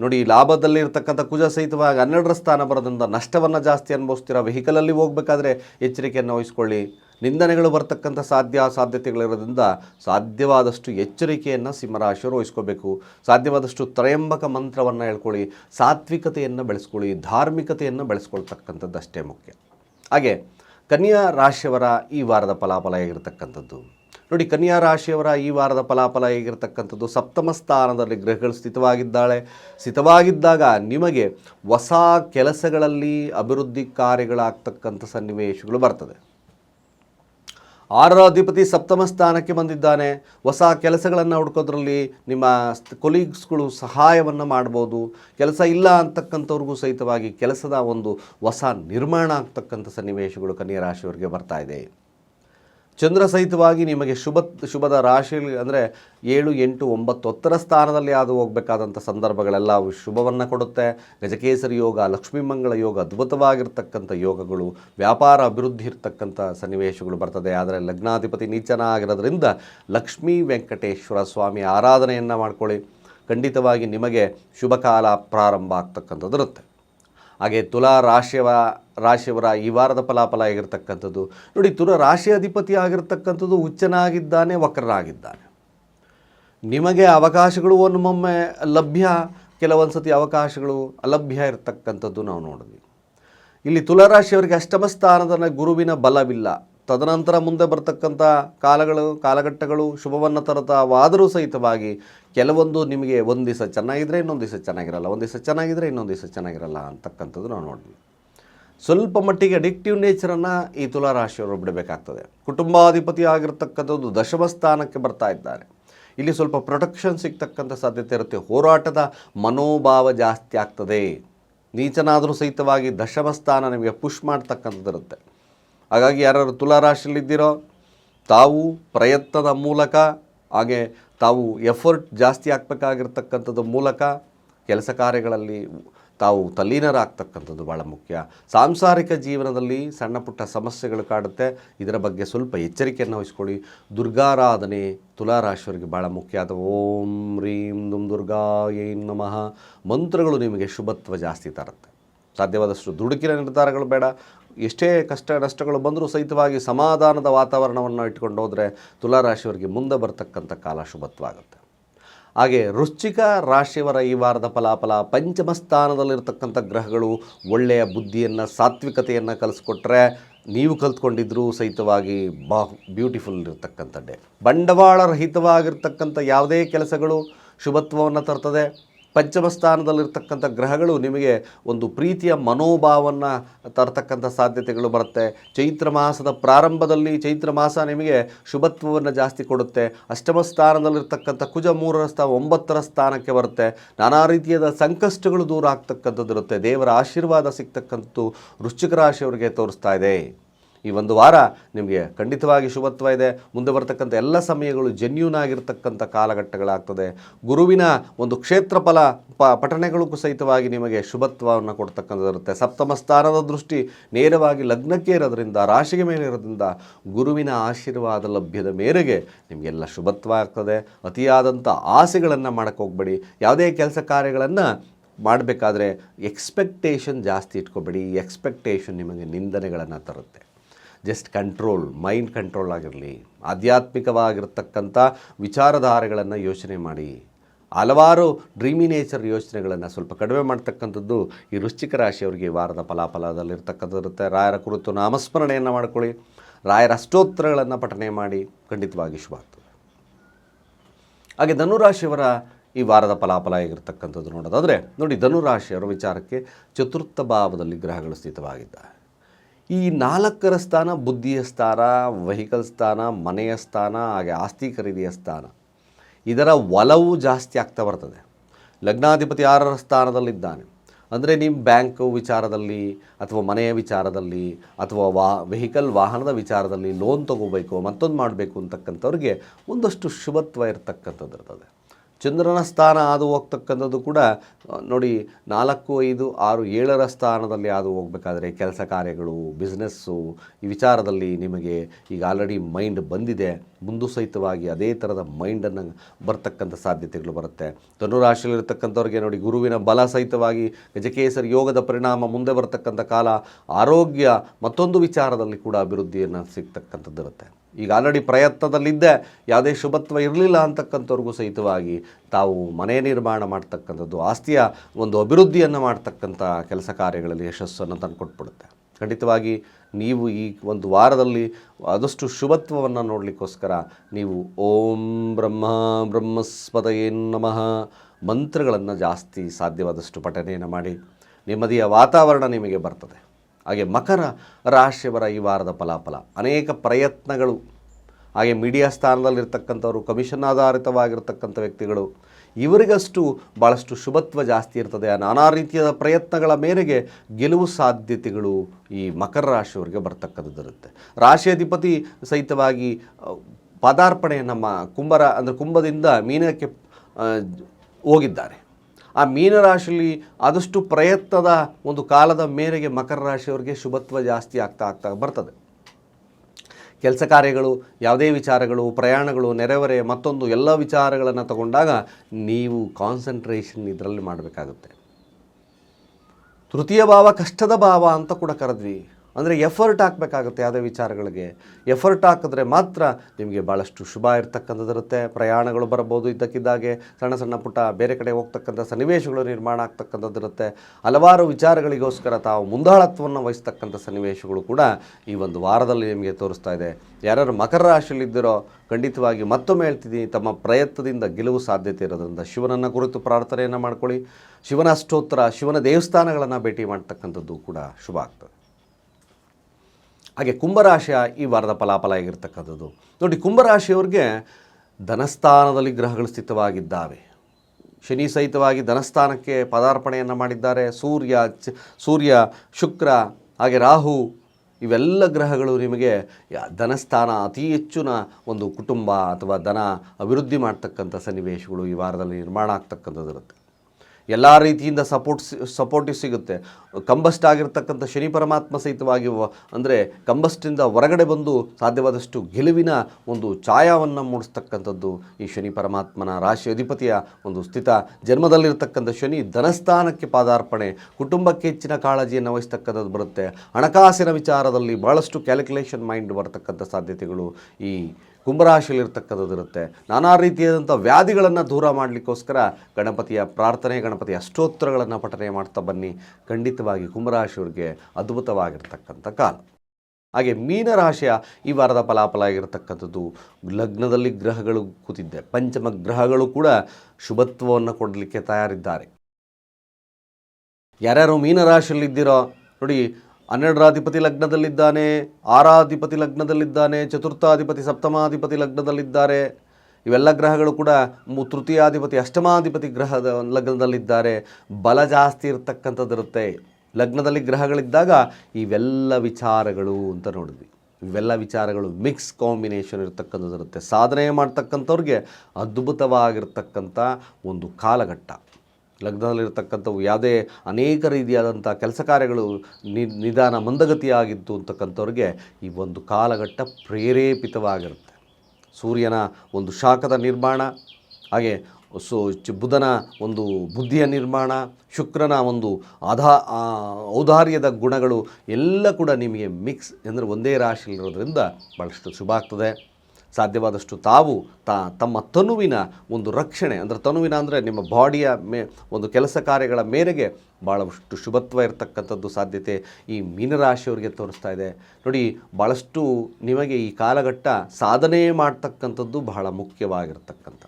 ನೋಡಿ, ಲಾಭದಲ್ಲಿ ಇರ್ತಕ್ಕಂಥ ಕುಜ ಸಹಿತವಾಗಿ ಹನ್ನೆರಡರ ಸ್ಥಾನ ಬರೋದ್ರಿಂದ ನಷ್ಟವನ್ನು ಜಾಸ್ತಿ ಅನುಭವಿಸ್ತೀರ? ವೆಹಿಕಲಲ್ಲಿ ಹೋಗಬೇಕಾದ್ರೆ ಎಚ್ಚರಿಕೆಯನ್ನು ವಹಿಸ್ಕೊಳ್ಳಿ. ನಿಂದನೆಗಳು ಬರತಕ್ಕಂಥ ಸಾಧ್ಯ, ಸಾಧ್ಯತೆಗಳಿರೋದ್ರಿಂದ ಸಾಧ್ಯವಾದಷ್ಟು ಎಚ್ಚರಿಕೆಯನ್ನು ಸಿಂಹರಾಶಿಯವರು ವಹಿಸ್ಕೋಬೇಕು. ಸಾಧ್ಯವಾದಷ್ಟು ತ್ರಯಂಬಕ ಮಂತ್ರವನ್ನು ಹೇಳ್ಕೊಳ್ಳಿ. ಸಾತ್ವಿಕತೆಯನ್ನು ಬೆಳೆಸ್ಕೊಳ್ಳಿ. ಧಾರ್ಮಿಕತೆಯನ್ನು ಬೆಳೆಸ್ಕೊಳ್ತಕ್ಕಂಥದ್ದು ಅಷ್ಟೇ ಮುಖ್ಯ. ಹಾಗೆ, ಕನ್ಯಾ ರಾಶಿಯವರ ಈ ವಾರದ ಫಲಾಫಲ ಹೇಗಿರ್ತಕ್ಕಂಥದ್ದು? ನೋಡಿ, ಕನ್ಯಾ ರಾಶಿಯವರ ಈ ವಾರದ ಫಲಾಫಲ ಹೇಗಿರ್ತಕ್ಕಂಥದ್ದು? ಸಪ್ತಮ ಸ್ಥಾನದಲ್ಲಿ ಗ್ರಹಗಳು ಸ್ಥಿತವಾಗಿದ್ದಾಳೆ. ಸ್ಥಿತವಾಗಿದ್ದಾಗ ನಿಮಗೆ ಹೊಸ ಕೆಲಸಗಳಲ್ಲಿ ಅಭಿವೃದ್ಧಿ ಕಾರ್ಯಗಳಾಗ್ತಕ್ಕಂಥ ಸನ್ನಿವೇಶಗಳು ಬರ್ತದೆ. ಆರರ ಅಧಿಪತಿ ಸಪ್ತಮ ಸ್ಥಾನಕ್ಕೆ ಬಂದಿದ್ದಾನೆ. ಹೊಸ ಕೆಲಸಗಳನ್ನು ಹುಡ್ಕೋದ್ರಲ್ಲಿ ನಿಮ್ಮ ಕೊಲೀಗ್ಸ್ಗಳು ಸಹಾಯವನ್ನು ಮಾಡ್ಬೋದು. ಕೆಲಸ ಇಲ್ಲ ಅಂತಕ್ಕಂಥವ್ರಿಗೂ ಸಹಿತವಾಗಿ ಕೆಲಸದ ಒಂದು ಹೊಸ ನಿರ್ಮಾಣ ಆಗ್ತಕ್ಕಂಥ ಸನ್ನಿವೇಶಗಳು ಕನ್ಯಾ ರಾಶಿಯವರಿಗೆ ಬರ್ತಾ ಇದೆ. ಚಂದ್ರ ಸಹಿತವಾಗಿ ನಿಮಗೆ ಶುಭ, ಶುಭದ ರಾಶಿಯಲ್ಲಿ ಅಂದರೆ ಏಳು, ಎಂಟು, ಒಂಬತ್ತು, ಹತ್ತರ ಸ್ಥಾನದಲ್ಲಿ ಅದು ಹೋಗಬೇಕಾದಂಥ ಸಂದರ್ಭಗಳೆಲ್ಲ ಶುಭವನ್ನು ಕೊಡುತ್ತೆ. ಗಜಕೇಸರಿ ಯೋಗ, ಲಕ್ಷ್ಮೀ ಮಂಗಳ ಯೋಗ, ಅದ್ಭುತವಾಗಿರ್ತಕ್ಕಂಥ ಯೋಗಗಳು, ವ್ಯಾಪಾರ ಅಭಿವೃದ್ಧಿ ಇರ್ತಕ್ಕಂಥ ಸನ್ನಿವೇಶಗಳು ಬರ್ತದೆ. ಆದರೆ ಲಗ್ನಾಧಿಪತಿ ನೀಚನ ಆಗಿರೋದ್ರಿಂದ ಲಕ್ಷ್ಮೀ ವೆಂಕಟೇಶ್ವರ ಸ್ವಾಮಿ ಆರಾಧನೆಯನ್ನು ಮಾಡ್ಕೊಳ್ಳಿ. ಖಂಡಿತವಾಗಿ ನಿಮಗೆ ಶುಭ ಕಾಲ ಪ್ರಾರಂಭ ಆಗ್ತಕ್ಕಂಥದ್ದು ಇರುತ್ತೆ. ಹಾಗೆ ತುಲಾ ರಾಶಿಯವ, ರಾಶಿಯವರ ಈ ವಾರದ ಫಲಾಫಲ ಆಗಿರ್ತಕ್ಕಂಥದ್ದು. ನೋಡಿ, ತುಲ ರಾಶಿ ಅಧಿಪತಿ ಆಗಿರ್ತಕ್ಕಂಥದ್ದು ಹುಚ್ಚನಾಗಿದ್ದಾನೆ, ವಕ್ರನಾಗಿದ್ದಾನೆ. ನಿಮಗೆ ಅವಕಾಶಗಳು ಒಮ್ಮೊಮ್ಮೆ ಲಭ್ಯ ಕೆಲವೊಂದು ಸತಿ ಅವಕಾಶಗಳು ಅಲಭ್ಯ ಇರತಕ್ಕಂಥದ್ದು ನಾವು ನೋಡಿದ್ವಿ. ಇಲ್ಲಿ ತುಲಾರಾಶಿಯವರಿಗೆ ಅಷ್ಟಮ ಸ್ಥಾನದ ಗುರುವಿನ ಬಲವಿಲ್ಲ. ತದನಂತರ ಮುಂದೆ ಬರ್ತಕ್ಕಂಥ ಕಾಲಗಳು, ಕಾಲಘಟ್ಟಗಳು ಶುಭವನ್ನು ತರತಾವಾದರೂ ಸಹಿತವಾಗಿ ಕೆಲವೊಂದು ನಿಮಗೆ ಒಂದು ದಿವಸ ಚೆನ್ನಾಗಿದ್ದರೆ ಇನ್ನೊಂದು ದಿವಸ ಚೆನ್ನಾಗಿರಲ್ಲ, ಒಂದು ದಿವಸ ಚೆನ್ನಾಗಿದ್ದರೆ ಇನ್ನೊಂದು ದಿವಸ ಚೆನ್ನಾಗಿರಲ್ಲ ಅಂತಕ್ಕಂಥದ್ದು ನಾವು ನೋಡಿದ್ವಿ ಸ್ವಲ್ಪ ಮಟ್ಟಿಗೆ ಅಡಿಕ್ಟಿವ್ ನೇಚರನ್ನು ಈ ತುಲಾರಾಶಿಯವರು ಬಿಡಬೇಕಾಗ್ತದೆ. ಕುಟುಂಬಾಧಿಪತಿ ಆಗಿರ್ತಕ್ಕಂಥದ್ದು ದಶಮ ಸ್ಥಾನಕ್ಕೆ ಬರ್ತಾ ಇದ್ದಾರೆ. ಇಲ್ಲಿ ಸ್ವಲ್ಪ ಪ್ರೊಟೆಕ್ಷನ್ ಸಿಗ್ತಕ್ಕಂಥ ಸಾಧ್ಯತೆ ಇರುತ್ತೆ. ಹೋರಾಟದ ಮನೋಭಾವ ಜಾಸ್ತಿ ಆಗ್ತದೆ. ನೀಚನಾದರೂ ಸಹಿತವಾಗಿ ದಶಮ ಸ್ಥಾನ ನಿಮಗೆ ಪುಷ್ ಮಾಡ್ತಕ್ಕಂಥದ್ದು ಇರುತ್ತೆ. ಹಾಗಾಗಿ ಯಾರು ತುಲಾರಾಶಿಯಲ್ಲಿದ್ದೀರೋ ತಾವು ಪ್ರಯತ್ನದ ಮೂಲಕ, ಹಾಗೆ ತಾವು ಎಫರ್ಟ್ ಜಾಸ್ತಿ ಹಾಕ್ಬೇಕಾಗಿರ್ತಕ್ಕಂಥದ್ದು ಮೂಲಕ ಕೆಲಸ ಕಾರ್ಯಗಳಲ್ಲಿ ತಾವು ತಲ್ಲೀನರಾಗ್ತಕ್ಕಂಥದ್ದು ಭಾಳ ಮುಖ್ಯ. ಸಾಂಸಾರಿಕ ಜೀವನದಲ್ಲಿ ಸಣ್ಣ ಪುಟ್ಟ ಸಮಸ್ಯೆಗಳು ಕಾಡುತ್ತೆ. ಇದರ ಬಗ್ಗೆ ಸ್ವಲ್ಪ ಎಚ್ಚರಿಕೆಯನ್ನು ವಹಿಸ್ಕೊಳ್ಳಿ. ದುರ್ಗಾರಾಧನೆ ತುಲಾರಾಶಿಯವರಿಗೆ ಭಾಳ ಮುಖ್ಯ. ಅಥವಾ ಓಂ, ರೀಂ, ದುಂ ದುರ್ಗಾ ಏಂ ನಮಃ. ಮಂತ್ರಗಳು ನಿಮಗೆ ಶುಭತ್ವ ಜಾಸ್ತಿ ತರುತ್ತೆ. ಸಾಧ್ಯವಾದಷ್ಟು ದುಡುಕಿನ ನಿರ್ಧಾರಗಳು ಬೇಡ. ಎಷ್ಟೇ ಕಷ್ಟ ನಷ್ಟಗಳು ಬಂದರೂ ಸಹಿತವಾಗಿ ಸಮಾಧಾನದ ವಾತಾವರಣವನ್ನು ಇಟ್ಕೊಂಡು ಹೋದರೆ ತುಲಾರಾಶಿಯವರಿಗೆ ಮುಂದೆ ಬರ್ತಕ್ಕಂಥ ಕಾಲ ಶುಭತ್ವ ಆಗುತ್ತೆ ಹಾಗೆ ರುಚಿಕ ರಾಶಿಯವರ ಈ ವಾರದ ಫಲಾಫಲ ಪಂಚಮ ಸ್ಥಾನದಲ್ಲಿರ್ತಕ್ಕಂಥ ಗ್ರಹಗಳು ಒಳ್ಳೆಯ ಬುದ್ಧಿಯನ್ನು, ಸಾತ್ವಿಕತೆಯನ್ನು ಕಲಿಸ್ಕೊಟ್ರೆ ನೀವು ಕಲ್ತ್ಕೊಂಡಿದ್ರೂ ಸಹಿತವಾಗಿ ಬಾ ಬ್ಯೂಟಿಫುಲ್ ಇರತಕ್ಕಂಥ ಡೇ ಬಂಡವಾಳ ರಹಿತವಾಗಿರ್ತಕ್ಕಂಥ ಯಾವುದೇ ಕೆಲಸಗಳು ಶುಭತ್ವವನ್ನು ತರ್ತದೆ. ಪಂಚಮ ಸ್ಥಾನದಲ್ಲಿರ್ತಕ್ಕಂಥ ಗ್ರಹಗಳು ನಿಮಗೆ ಒಂದು ಪ್ರೀತಿಯ ಮನೋಭಾವವನ್ನು ತರತಕ್ಕಂಥ ಸಾಧ್ಯತೆಗಳು ಬರುತ್ತೆ. ಚೈತ್ರ ಮಾಸದ ಪ್ರಾರಂಭದಲ್ಲಿ ಚೈತ್ರ ಮಾಸ ನಿಮಗೆ ಶುಭತ್ವವನ್ನು ಜಾಸ್ತಿ ಕೊಡುತ್ತೆ. ಅಷ್ಟಮ ಸ್ಥಾನದಲ್ಲಿರ್ತಕ್ಕಂಥ ಕುಜ ಮೂರರ ಸ್ಥಾನ ಒಂಬತ್ತರ ಸ್ಥಾನಕ್ಕೆ ಬರುತ್ತೆ. ನಾನಾ ರೀತಿಯಾದ ಸಂಕಷ್ಟಗಳು ದೂರ ಆಗ್ತಕ್ಕಂಥದ್ದು ಇರುತ್ತೆ ದೇವರ ಆಶೀರ್ವಾದ ಸಿಗ್ತಕ್ಕಂಥದ್ದು ವೃಶ್ಚಿಕ ರಾಶಿಯವರಿಗೆ ತೋರಿಸ್ತಾ ಇದೆ. ಈ ಒಂದು ವಾರ ನಿಮಗೆ ಖಂಡಿತವಾಗಿ ಶುಭತ್ವ ಇದೆ. ಮುಂದೆ ಬರ್ತಕ್ಕಂಥ ಎಲ್ಲ ಸಮಯಗಳು ಜೆನ್ಯೂನ್ ಆಗಿರ್ತಕ್ಕಂಥ ಕಾಲಘಟ್ಟಗಳಾಗ್ತದೆ. ಗುರುವಿನ ಒಂದು ಕ್ಷೇತ್ರ ಫಲ ಪ, ಪಠಣಗಳಿಗೂ ಸಹಿತವಾಗಿ ನಿಮಗೆ ಶುಭತ್ವವನ್ನು ಕೊಡ್ತಕ್ಕಂಥದ್ದಿರುತ್ತೆ. ಸಪ್ತಮ ಸ್ಥಾನದ ದೃಷ್ಟಿ ನೇರವಾಗಿ ಲಗ್ನಕ್ಕೆ ಇರೋದ್ರಿಂದ, ರಾಶಿಗೆ ಮೇಲೆ ಇರೋದ್ರಿಂದ ಗುರುವಿನ ಆಶೀರ್ವಾದ ಲಭ್ಯದ ಮೇರೆಗೆ ನಿಮಗೆಲ್ಲ ಶುಭತ್ವ ಆಗ್ತದೆ. ಅತಿಯಾದಂಥ ಆಸೆಗಳನ್ನು ಮಾಡೋಕ್ಕೆ ಹೋಗಬೇಡಿ. ಯಾವುದೇ ಕೆಲಸ ಕಾರ್ಯಗಳನ್ನು ಮಾಡಬೇಕಾದ್ರೆ ಎಕ್ಸ್ಪೆಕ್ಟೇಷನ್ ಜಾಸ್ತಿ ಇಟ್ಕೋಬೇಡಿ. ಈ ಎಕ್ಸ್ಪೆಕ್ಟೇಷನ್ ನಿಮಗೆ ನಿಂದನೆಗಳನ್ನು ತರುತ್ತೆ. ಜಸ್ಟ್ ಕಂಟ್ರೋಲ್, ಮೈಂಡ್ ಕಂಟ್ರೋಲ್ ಆಗಿರಲಿ, ಆಧ್ಯಾತ್ಮಿಕವಾಗಿರ್ತಕ್ಕಂಥ ವಿಚಾರಧಾರೆಗಳನ್ನು ಯೋಚನೆ ಮಾಡಿ. ಹಲವಾರು ಡ್ರೀಮಿ ನೇಚರ್ ಯೋಚನೆಗಳನ್ನು ಸ್ವಲ್ಪ ಕಡಿಮೆ ಮಾಡ್ತಕ್ಕಂಥದ್ದು ಈ ವೃಶ್ಚಿಕ ರಾಶಿಯವರಿಗೆ ವಾರದ ಫಲಾಫಲದಲ್ಲಿರ್ತಕ್ಕಂಥದ್ದು ಇರುತ್ತೆ. ರಾಯರ ಕುರಿತು ನಾಮಸ್ಮರಣೆಯನ್ನು ಮಾಡಿಕೊಳ್ಳಿ. ರಾಯರ ಅಷ್ಟೋತ್ತರಗಳನ್ನು ಪಠನೆ ಮಾಡಿ. ಖಂಡಿತವಾಗಿ ಶುಭ ಆಗ್ತದೆ ಹಾಗೆ ಧನುರಾಶಿಯವರ ಈ ವಾರದ ಫಲಾಫಲ ಆಗಿರ್ತಕ್ಕಂಥದ್ದು ನೋಡೋದಾದರೆ, ನೋಡಿ ಧನುರಾಶಿಯವರ ವಿಚಾರಕ್ಕೆ ಚತುರ್ಥ ಭಾವದಲ್ಲಿ ಗ್ರಹಗಳು ಸ್ಥಿತವಾಗಿದ್ದಾರೆ. ಈ ನಾಲ್ಕರ ಸ್ಥಾನ ಬುದ್ಧಿಯ ಸ್ಥಾನ ವೆಹಿಕಲ್ ಸ್ಥಾನ, ಮನೆಯ ಸ್ಥಾನ, ಹಾಗೆ ಆಸ್ತಿ ಖರೀದಿಯ ಸ್ಥಾನ. ಇದರ ಒಲವು ಜಾಸ್ತಿ ಆಗ್ತಾ ಬರ್ತದೆ. ಲಗ್ನಾಧಿಪತಿ ಆರರ ಸ್ಥಾನದಲ್ಲಿದ್ದಾನೆ. ಅಂದರೆ ನಿಮ್ಮ ಬ್ಯಾಂಕ್ ವಿಚಾರದಲ್ಲಿ ಅಥವಾ ಮನೆಯ ವಿಚಾರದಲ್ಲಿ ಅಥವಾ ವಾ ವೆಹಿಕಲ್ ವಾಹನದ ವಿಚಾರದಲ್ಲಿ ಲೋನ್ ತಗೋಬೇಕು, ಮತ್ತೊಂದು ಮಾಡಬೇಕು ಅಂತಕ್ಕಂಥವ್ರಿಗೆ ಒಂದಷ್ಟು ಶುಭತ್ವ ಇರತಕ್ಕಂಥದ್ದು ಇರ್ತದೆ ಚಂದ್ರನ ಸ್ಥಾನ ಹಾದು ಹೋಗ್ತಕ್ಕಂಥದ್ದು ಕೂಡ, ನೋಡಿ, ನಾಲ್ಕು, ಐದು, ಆರು, ಏಳರ ಸ್ಥಾನದಲ್ಲಿ ಹಾದು ಹೋಗಬೇಕಾದ್ರೆ ಕೆಲಸ ಕಾರ್ಯಗಳು ಬಿಸ್ನೆಸ್ಸು ಈ ವಿಚಾರದಲ್ಲಿ ನಿಮಗೆ ಈಗ ಆಲ್ರೆಡಿ ಮೈಂಡ್ ಬಂದಿದೆ. ಮುಂದು ಸಹಿತವಾಗಿ ಅದೇ ಥರದ ಮೈಂಡನ್ನು ಬರ್ತಕ್ಕಂಥ ಸಾಧ್ಯತೆಗಳು ಬರುತ್ತೆ. ಧನುರಾಶಿಯಲ್ಲಿರ್ತಕ್ಕಂಥವ್ರಿಗೆ ನೋಡಿ, ಗುರುವಿನ ಬಲ ಸಹಿತವಾಗಿ ಗಜಕೇಸರಿ ಯೋಗದ ಪರಿಣಾಮ ಮುಂದೆ ಬರತಕ್ಕಂಥ ಕಾಲ, ಆರೋಗ್ಯ ಮತ್ತೊಂದು ವಿಚಾರದಲ್ಲಿ ಕೂಡ ಅಭಿವೃದ್ಧಿಯನ್ನು ಸಿಗ್ತಕ್ಕಂಥದ್ದು ಇರುತ್ತೆ ಈಗ ಆಲ್ರೆಡಿ ಪ್ರಯತ್ನದಲ್ಲಿದ್ದೆ, ಯಾವುದೇ ಶುಭತ್ವ ಇರಲಿಲ್ಲ ಅಂತಕ್ಕಂಥವ್ರಿಗೂ ಸಹಿತವಾಗಿ ತಾವು ಮನೆ ನಿರ್ಮಾಣ ಮಾಡ್ತಕ್ಕಂಥದ್ದು, ಆಸ್ತಿಯ ಒಂದು ಅಭಿವೃದ್ಧಿಯನ್ನು ಮಾಡ್ತಕ್ಕಂಥ ಕೆಲಸ ಕಾರ್ಯಗಳಲ್ಲಿ ಯಶಸ್ಸನ್ನು ತಂದುಕೊಟ್ಬಿಡುತ್ತೆ. ಖಂಡಿತವಾಗಿ ನೀವು ಈ ಒಂದು ವಾರದಲ್ಲಿ ಆದಷ್ಟು ಶುಭತ್ವವನ್ನು ನೋಡಲಿಕ್ಕೋಸ್ಕರ ನೀವು ಓಂ ಬ್ರಹ್ಮ ಬ್ರಹ್ಮಸ್ಪದಯೇ ನಮಃ ಮಂತ್ರಗಳನ್ನು ಜಾಸ್ತಿ ಸಾಧ್ಯವಾದಷ್ಟು ಪಠನೆಯನ್ನು ಮಾಡಿ, ನೆಮ್ಮದಿಯ ವಾತಾವರಣ ನಿಮಗೆ ಬರ್ತದೆ. ಹಾಗೆ ಮಕರ ರಾಶಿಯವರ ಈ ವಾರದ ಫಲಾಫಲ. ಅನೇಕ ಪ್ರಯತ್ನಗಳು. ಹಾಗೆ ಮೀಡಿಯಾ ಸ್ಥಾನದಲ್ಲಿರ್ತಕ್ಕಂಥವ್ರು, ಕಮಿಷನ್ ಆಧಾರಿತವಾಗಿರ್ತಕ್ಕಂಥ ವ್ಯಕ್ತಿಗಳು, ಇವರಿಗಷ್ಟು ಭಾಳಷ್ಟು ಶುಭತ್ವ ಜಾಸ್ತಿ ಇರ್ತದೆ. ನಾನಾ ರೀತಿಯ ಪ್ರಯತ್ನಗಳ ಮೇರೆಗೆ ಗೆಲುವು ಸಾಧ್ಯತೆಗಳು ಈ ಮಕರ ರಾಶಿಯವರಿಗೆ ಬರ್ತಕ್ಕಂಥದ್ದು ಇರುತ್ತೆ ರಾಶಿ ಅಧಿಪತಿ ಸಹಿತವಾಗಿ ಪದಾರ್ಪಣೆ ನಮ್ಮ ಕುಂಭರ ಅಂದರೆ ಕುಂಭದಿಂದ ಮೀನಕ್ಕೆ ಹೋಗಿದ್ದಾರೆ. ಆ ಮೀನರಾಶಿಲಿ ಆದಷ್ಟು ಪ್ರಯತ್ನದ ಒಂದು ಕಾಲದ ಮೇರೆಗೆ ಮಕರ ರಾಶಿಯವರಿಗೆ ಶುಭತ್ವ ಜಾಸ್ತಿ ಆಗ್ತಾ ಆಗ್ತಾ ಬರ್ತದೆ. ಕೆಲಸ ಕಾರ್ಯಗಳು, ಯಾವುದೇ ವಿಚಾರಗಳು, ಪ್ರಯಾಣಗಳು, ನೆರೆಹೊರೆ, ಮತ್ತೊಂದು ಎಲ್ಲ ವಿಚಾರಗಳನ್ನು ತಗೊಂಡಾಗ ನೀವು ಕಾನ್ಸಂಟ್ರೇಷನ್ ಇದರಲ್ಲಿ ಮಾಡಬೇಕಾಗುತ್ತೆ. ತೃತೀಯ ಭಾವ ಕಷ್ಟದ ಭಾವ ಅಂತ ಕೂಡ ಕರೆದ್ವಿ. ಅಂದರೆ ಎಫರ್ಟ್ ಹಾಕಬೇಕಾಗುತ್ತೆ ಯಾವುದೇ ವಿಚಾರಗಳಿಗೆ. ಎಫರ್ಟ್ ಹಾಕಿದ್ರೆ ಮಾತ್ರ ನಿಮಗೆ ಭಾಳಷ್ಟು ಶುಭ ಇರ್ತಕ್ಕಂಥದ್ದಿರುತ್ತೆ. ಪ್ರಯಾಣಗಳು ಬರ್ಬೋದು ಇದ್ದಕ್ಕಿದ್ದಾಗೆ. ಸಣ್ಣ ಸಣ್ಣ ಪುಟ್ಟ ಬೇರೆ ಕಡೆ ಹೋಗ್ತಕ್ಕಂಥ ಸನ್ನಿವೇಶಗಳು ನಿರ್ಮಾಣ ಆಗ್ತಕ್ಕಂಥದ್ದಿರುತ್ತೆ. ಹಲವಾರು ವಿಚಾರಗಳಿಗೋಸ್ಕರ ತಾವು ಮುಂದಾಳತ್ವವನ್ನು ವಹಿಸ್ತಕ್ಕಂಥ ಸನ್ನಿವೇಶಗಳು ಕೂಡ ಈ ಒಂದು ವಾರದಲ್ಲಿ ನಿಮಗೆ ತೋರಿಸ್ತಾ ಇದೆ. ಯಾರ್ಯಾರು ಮಕರ ರಾಶಿಯಲ್ಲಿದ್ದಿರೋ ಖಂಡಿತವಾಗಿ ಮತ್ತೊಮ್ಮೆ ಹೇಳ್ತಿದ್ದೀನಿ, ತಮ್ಮ ಪ್ರಯತ್ನದಿಂದ ಗೆಲುವು ಸಾಧ್ಯತೆ ಇರೋದ್ರಿಂದ ಶಿವನನ್ನು ಕುರಿತು ಪ್ರಾರ್ಥನೆಯನ್ನು ಮಾಡ್ಕೊಳ್ಳಿ. ಶಿವನ ಅಷ್ಟೋತ್ತರ ಶಿವನ ದೇವಸ್ಥಾನಗಳನ್ನು ಭೇಟಿ ಮಾಡ್ತಕ್ಕಂಥದ್ದು ಕೂಡ ಶುಭ ಆಗ್ತದೆ. ಹಾಗೆ ಕುಂಭರಾಶಿಯ ಈ ವಾರದ ಫಲಾಫಲ ಆಗಿರ್ತಕ್ಕಂಥದ್ದು ನೋಡಿ, ಕುಂಭರಾಶಿಯವ್ರಿಗೆ ಧನಸ್ಥಾನದಲ್ಲಿ ಗ್ರಹಗಳು ಸ್ಥಿತವಾಗಿದ್ದಾವೆ. ಶನಿ ಸಹಿತವಾಗಿ ಧನಸ್ಥಾನಕ್ಕೆ ಪದಾರ್ಪಣೆಯನ್ನು ಮಾಡಿದ್ದಾರೆ. ಸೂರ್ಯ, ಚ, ಸೂರ್ಯ, ಶುಕ್ರ, ಹಾಗೆ ರಾಹು, ಇವೆಲ್ಲ ಗ್ರಹಗಳು ನಿಮಗೆ ಧನಸ್ಥಾನ ಅತಿ ಹೆಚ್ಚಿನ ಒಂದು ಕುಟುಂಬ ಅಥವಾ ಧನ ಅಭಿವೃದ್ಧಿ ಮಾಡ್ತಕ್ಕಂಥ ಸನ್ನಿವೇಶಗಳು ಈ ವಾರದಲ್ಲಿ ನಿರ್ಮಾಣ ಆಗ್ತಕ್ಕಂಥದ್ದು ಇರುತ್ತೆ. ಎಲ್ಲ ರೀತಿಯಿಂದ ಸಪೋರ್ಟ್ ಸಪೋರ್ಟಿವ್ ಸಿಗುತ್ತೆ. ಕಂಬಸ್ಟ್ ಆಗಿರ್ತಕ್ಕಂಥ ಶನಿ ಪರಮಾತ್ಮ ಸಹಿತವಾಗಿ ಅಂದರೆ ಕಂಬಸ್ಟಿಂದ ಹೊರಗಡೆ ಬಂದು ಸಾಧ್ಯವಾದಷ್ಟು ಗೆಲುವಿನ ಒಂದು ಛಾಯಾವನ್ನು ಮೂಡಿಸ್ತಕ್ಕಂಥದ್ದು ಈ ಶನಿ ಪರಮಾತ್ಮನ ರಾಶಿ ಅಧಿಪತಿಯ ಒಂದು ಸ್ಥಿತ. ಜನ್ಮದಲ್ಲಿರ್ತಕ್ಕಂಥ ಶನಿ ಧನಸ್ಥಾನಕ್ಕೆ ಪಾದಾರ್ಪಣೆ, ಕುಟುಂಬಕ್ಕೆ ಹೆಚ್ಚಿನ ಕಾಳಜಿಯನ್ನು ವಹಿಸ್ತಕ್ಕಂಥದ್ದು ಬರುತ್ತೆ. ಹಣಕಾಸಿನ ವಿಚಾರದಲ್ಲಿ ಭಾಳಷ್ಟು ಕ್ಯಾಲ್ಕುಲೇಷನ್ ಮೈಂಡ್ ಬರತಕ್ಕಂಥ ಸಾಧ್ಯತೆಗಳು ಈ ಕುಂಭರಾಶಿಯಲ್ಲಿರ್ತಕ್ಕಂಥದ್ದು ಇರುತ್ತೆ. ನಾನಾ ರೀತಿಯಾದಂಥ ವ್ಯಾಧಿಗಳನ್ನು ದೂರ ಮಾಡಲಿಕ್ಕೋಸ್ಕರ ಗಣಪತಿಯ ಪ್ರಾರ್ಥನೆ, ಗಣಪತಿಯ ಅಷ್ಟೋತ್ತರಗಳನ್ನು ಪಠನೆ ಮಾಡ್ತಾ ಬನ್ನಿ. ಖಂಡಿತವಾಗಿ ಕುಂಭರಾಶಿಯವರಿಗೆ ಅದ್ಭುತವಾಗಿರ್ತಕ್ಕಂಥ ಕಾಲ. ಹಾಗೆ ಮೀನರಾಶಿಯ ಈ ವಾರದ ಫಲಾಫಲ ಆಗಿರತಕ್ಕಂಥದ್ದು ಲಗ್ನದಲ್ಲಿ ಗ್ರಹಗಳು ಕೂತಿದ್ದೆ. ಪಂಚಮ ಗ್ರಹಗಳು ಕೂಡ ಶುಭತ್ವವನ್ನು ಕೊಡಲಿಕ್ಕೆ ತಯಾರಿದ್ದಾರೆ. ಯಾರ್ಯಾರು ಮೀನರಾಶಿಯಲ್ಲಿದ್ದೀರೋ ನೋಡಿ, ಹನ್ನೆರಡರಾಧಿಪತಿ ಲಗ್ನದಲ್ಲಿದ್ದಾನೆ, ಆರಾಧಿಪತಿ ಲಗ್ನದಲ್ಲಿದ್ದಾನೆ, ಚತುರ್ಥಾಧಿಪತಿ, ಸಪ್ತಮಾಧಿಪತಿ ಲಗ್ನದಲ್ಲಿದ್ದಾರೆ. ಇವೆಲ್ಲ ಗ್ರಹಗಳು ಕೂಡ ತೃತೀಯಾಧಿಪತಿ, ಅಷ್ಟಮಾಧಿಪತಿ ಗ್ರಹದ ಲಗ್ನದಲ್ಲಿದ್ದಾರೆ. ಬಲ ಜಾಸ್ತಿ ಇರತಕ್ಕಂಥದ್ದು ಇರುತ್ತೆ ಲಗ್ನದಲ್ಲಿ ಗ್ರಹಗಳಿದ್ದಾಗ ಇವೆಲ್ಲ ವಿಚಾರಗಳು ಅಂತ ನೋಡಿದ್ವಿ. ಇವೆಲ್ಲ ವಿಚಾರಗಳು ಮಿಕ್ಸ್ ಕಾಂಬಿನೇಷನ್ ಇರತಕ್ಕಂಥದ್ದು ಇರುತ್ತೆ. ಸಾಧನೆ ಮಾಡ್ತಕ್ಕಂಥವ್ರಿಗೆ ಅದ್ಭುತವಾಗಿರ್ತಕ್ಕಂಥ ಒಂದು ಕಾಲಘಟ್ಟ. ಲಗ್ನದಲ್ಲಿರ್ತಕ್ಕಂಥವು ಯಾವುದೇ ಅನೇಕ ರೀತಿಯಾದಂಥ ಕೆಲಸ ಕಾರ್ಯಗಳು ನಿಧಾನ ಮಂದಗತಿಯಾಗಿತ್ತು ಅಂತಕ್ಕಂಥವ್ರಿಗೆ ಈ ಒಂದು ಕಾಲಘಟ್ಟ ಪ್ರೇರೇಪಿತವಾಗಿರುತ್ತೆ. ಸೂರ್ಯನ ಒಂದು ಶಾಖದ ನಿರ್ಮಾಣ, ಹಾಗೆ ಸೊ ಬುಧನ ಒಂದು ಬುದ್ಧಿಯ ನಿರ್ಮಾಣ, ಶುಕ್ರನ ಒಂದು ಆಧಾ ಔದಾರ್ಯದ ಗುಣಗಳು ಎಲ್ಲ ಕೂಡ ನಿಮಗೆ ಮಿಕ್ಸ್ ಅಂದರೆ ಒಂದೇ ರಾಶಿಯಲ್ಲಿರೋದ್ರಿಂದ ಭಾಳಷ್ಟು ಶುಭ ಆಗ್ತದೆ. ಸಾಧ್ಯವಾದಷ್ಟು ತಾವು ತಾ, ತಮ್ಮ ತನುವಿನ ಒಂದು ರಕ್ಷಣೆ, ಅಂದರೆ ತನುವಿನ ಅಂದರೆ ನಿಮ್ಮ ಬಾಡಿಯ ಮೇ, ಒಂದು ಕೆಲಸ ಕಾರ್ಯಗಳ ಮೇರೆಗೆ ಭಾಳಷ್ಟು ಶುಭತ್ವ ಇರತಕ್ಕಂಥದ್ದು ಸಾಧ್ಯತೆ ಈ ಮೀನರಾಶಿಯವರಿಗೆ ತೋರಿಸ್ತಾ ಇದೆ. ನೋಡಿ ಭಾಳಷ್ಟು ನಿಮಗೆ ಈ ಕಾಲಘಟ್ಟ ಸಾಧನೆ ಮಾಡ್ತಕ್ಕಂಥದ್ದು ಬಹಳ ಮುಖ್ಯವಾಗಿರ್ತಕ್ಕಂಥ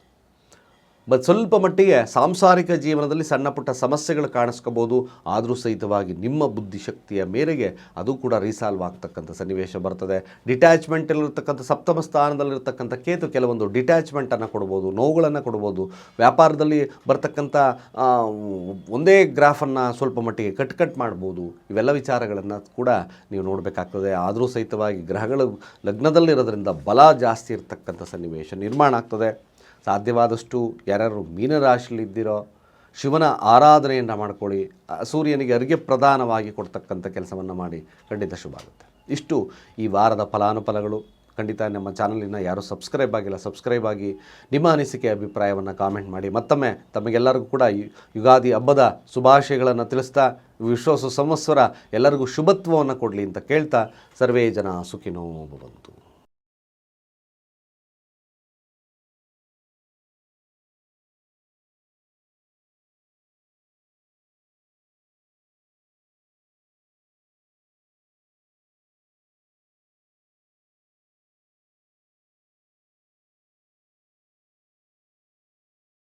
ಬಟ್ ಸ್ವಲ್ಪ ಮಟ್ಟಿಗೆ ಸಾಂಸಾರಿಕ ಜೀವನದಲ್ಲಿ ಸಣ್ಣ ಪುಟ್ಟ ಸಮಸ್ಯೆಗಳು ಕಾಣಿಸ್ಕೋಬೋದು. ಆದರೂ ಸಹಿತವಾಗಿ ನಿಮ್ಮ ಬುದ್ಧಿಶಕ್ತಿಯ ಮೇರೆಗೆ ಅದು ಕೂಡ ರೀಸಾಲ್ವ್ ಆಗ್ತಕ್ಕಂಥ ಸನ್ನಿವೇಶ ಬರ್ತದೆ. ಡಿಟ್ಯಾಚ್ಮೆಂಟಲ್ಲಿರ್ತಕ್ಕಂಥ ಸಪ್ತಮ ಸ್ಥಾನದಲ್ಲಿರ್ತಕ್ಕಂಥ ಕೇತು ಕೆಲವೊಂದು ಡಿಟ್ಯಾಚ್ಮೆಂಟನ್ನು ಕೊಡ್ಬೋದು, ನೋವುಗಳನ್ನು ಕೊಡ್ಬೋದು. ವ್ಯಾಪಾರದಲ್ಲಿ ಬರ್ತಕ್ಕಂಥ ಒಂದೇ ಗ್ರಾಫನ್ನು ಸ್ವಲ್ಪ ಮಟ್ಟಿಗೆ ಕಟ್ ಕಟ್ ಮಾಡ್ಬೋದು. ಇವೆಲ್ಲ ವಿಚಾರಗಳನ್ನು ಕೂಡ ನೀವು ನೋಡಬೇಕಾಗ್ತದೆ. ಆದರೂ ಸಹಿತವಾಗಿ ಗ್ರಹಗಳು ಲಗ್ನದಲ್ಲಿರೋದ್ರಿಂದ ಬಲ ಜಾಸ್ತಿ ಇರತಕ್ಕಂಥ ಸನ್ನಿವೇಶ ನಿರ್ಮಾಣ ಆಗ್ತದೆ. ಸಾಧ್ಯವಾದಷ್ಟು ಯಾರ್ಯಾರು ಮೀನರಾಶಿಯಲ್ಲಿದ್ದೀರೋ ಶಿವನ ಆರಾಧನೆಯನ್ನು ಮಾಡ್ಕೊಳ್ಳಿ ಸೂರ್ಯನಿಗೆ ಅರಿಗೆ ಪ್ರಧಾನವಾಗಿ ಕೊಡ್ತಕ್ಕಂಥ ಕೆಲಸವನ್ನು ಮಾಡಿ ಖಂಡಿತ ಶುಭ ಆಗುತ್ತೆ. ಇಷ್ಟು ಈ ವಾರದ ಫಲಾನುಫಲಗಳು. ಖಂಡಿತ ನಮ್ಮ ಚಾನಲಿನ ಯಾರೂ ಸಬ್ಸ್ಕ್ರೈಬ್ ಆಗಿಲ್ಲ, ಸಬ್ಸ್ಕ್ರೈಬ್ ಆಗಿ ನಿಮ್ಮ ಅನಿಸಿಕೆ, ಅಭಿಪ್ರಾಯವನ್ನು ಕಾಮೆಂಟ್ ಮಾಡಿ. ಮತ್ತೊಮ್ಮೆ ತಮಗೆಲ್ಲರಿಗೂ ಕೂಡ ಯುಗಾದಿ ಹಬ್ಬದ ಶುಭಾಶಯಗಳನ್ನು ತಿಳಿಸ್ತಾ, ವಿಶ್ವಾಸ ಸಂವತ್ಸರ ಎಲ್ಲರಿಗೂ ಶುಭತ್ವವನ್ನು ಕೊಡಲಿ ಅಂತ ಕೇಳ್ತಾ, ಸರ್ವೇ ಜನ ಸುಖಿನೋ ಭವಂತು.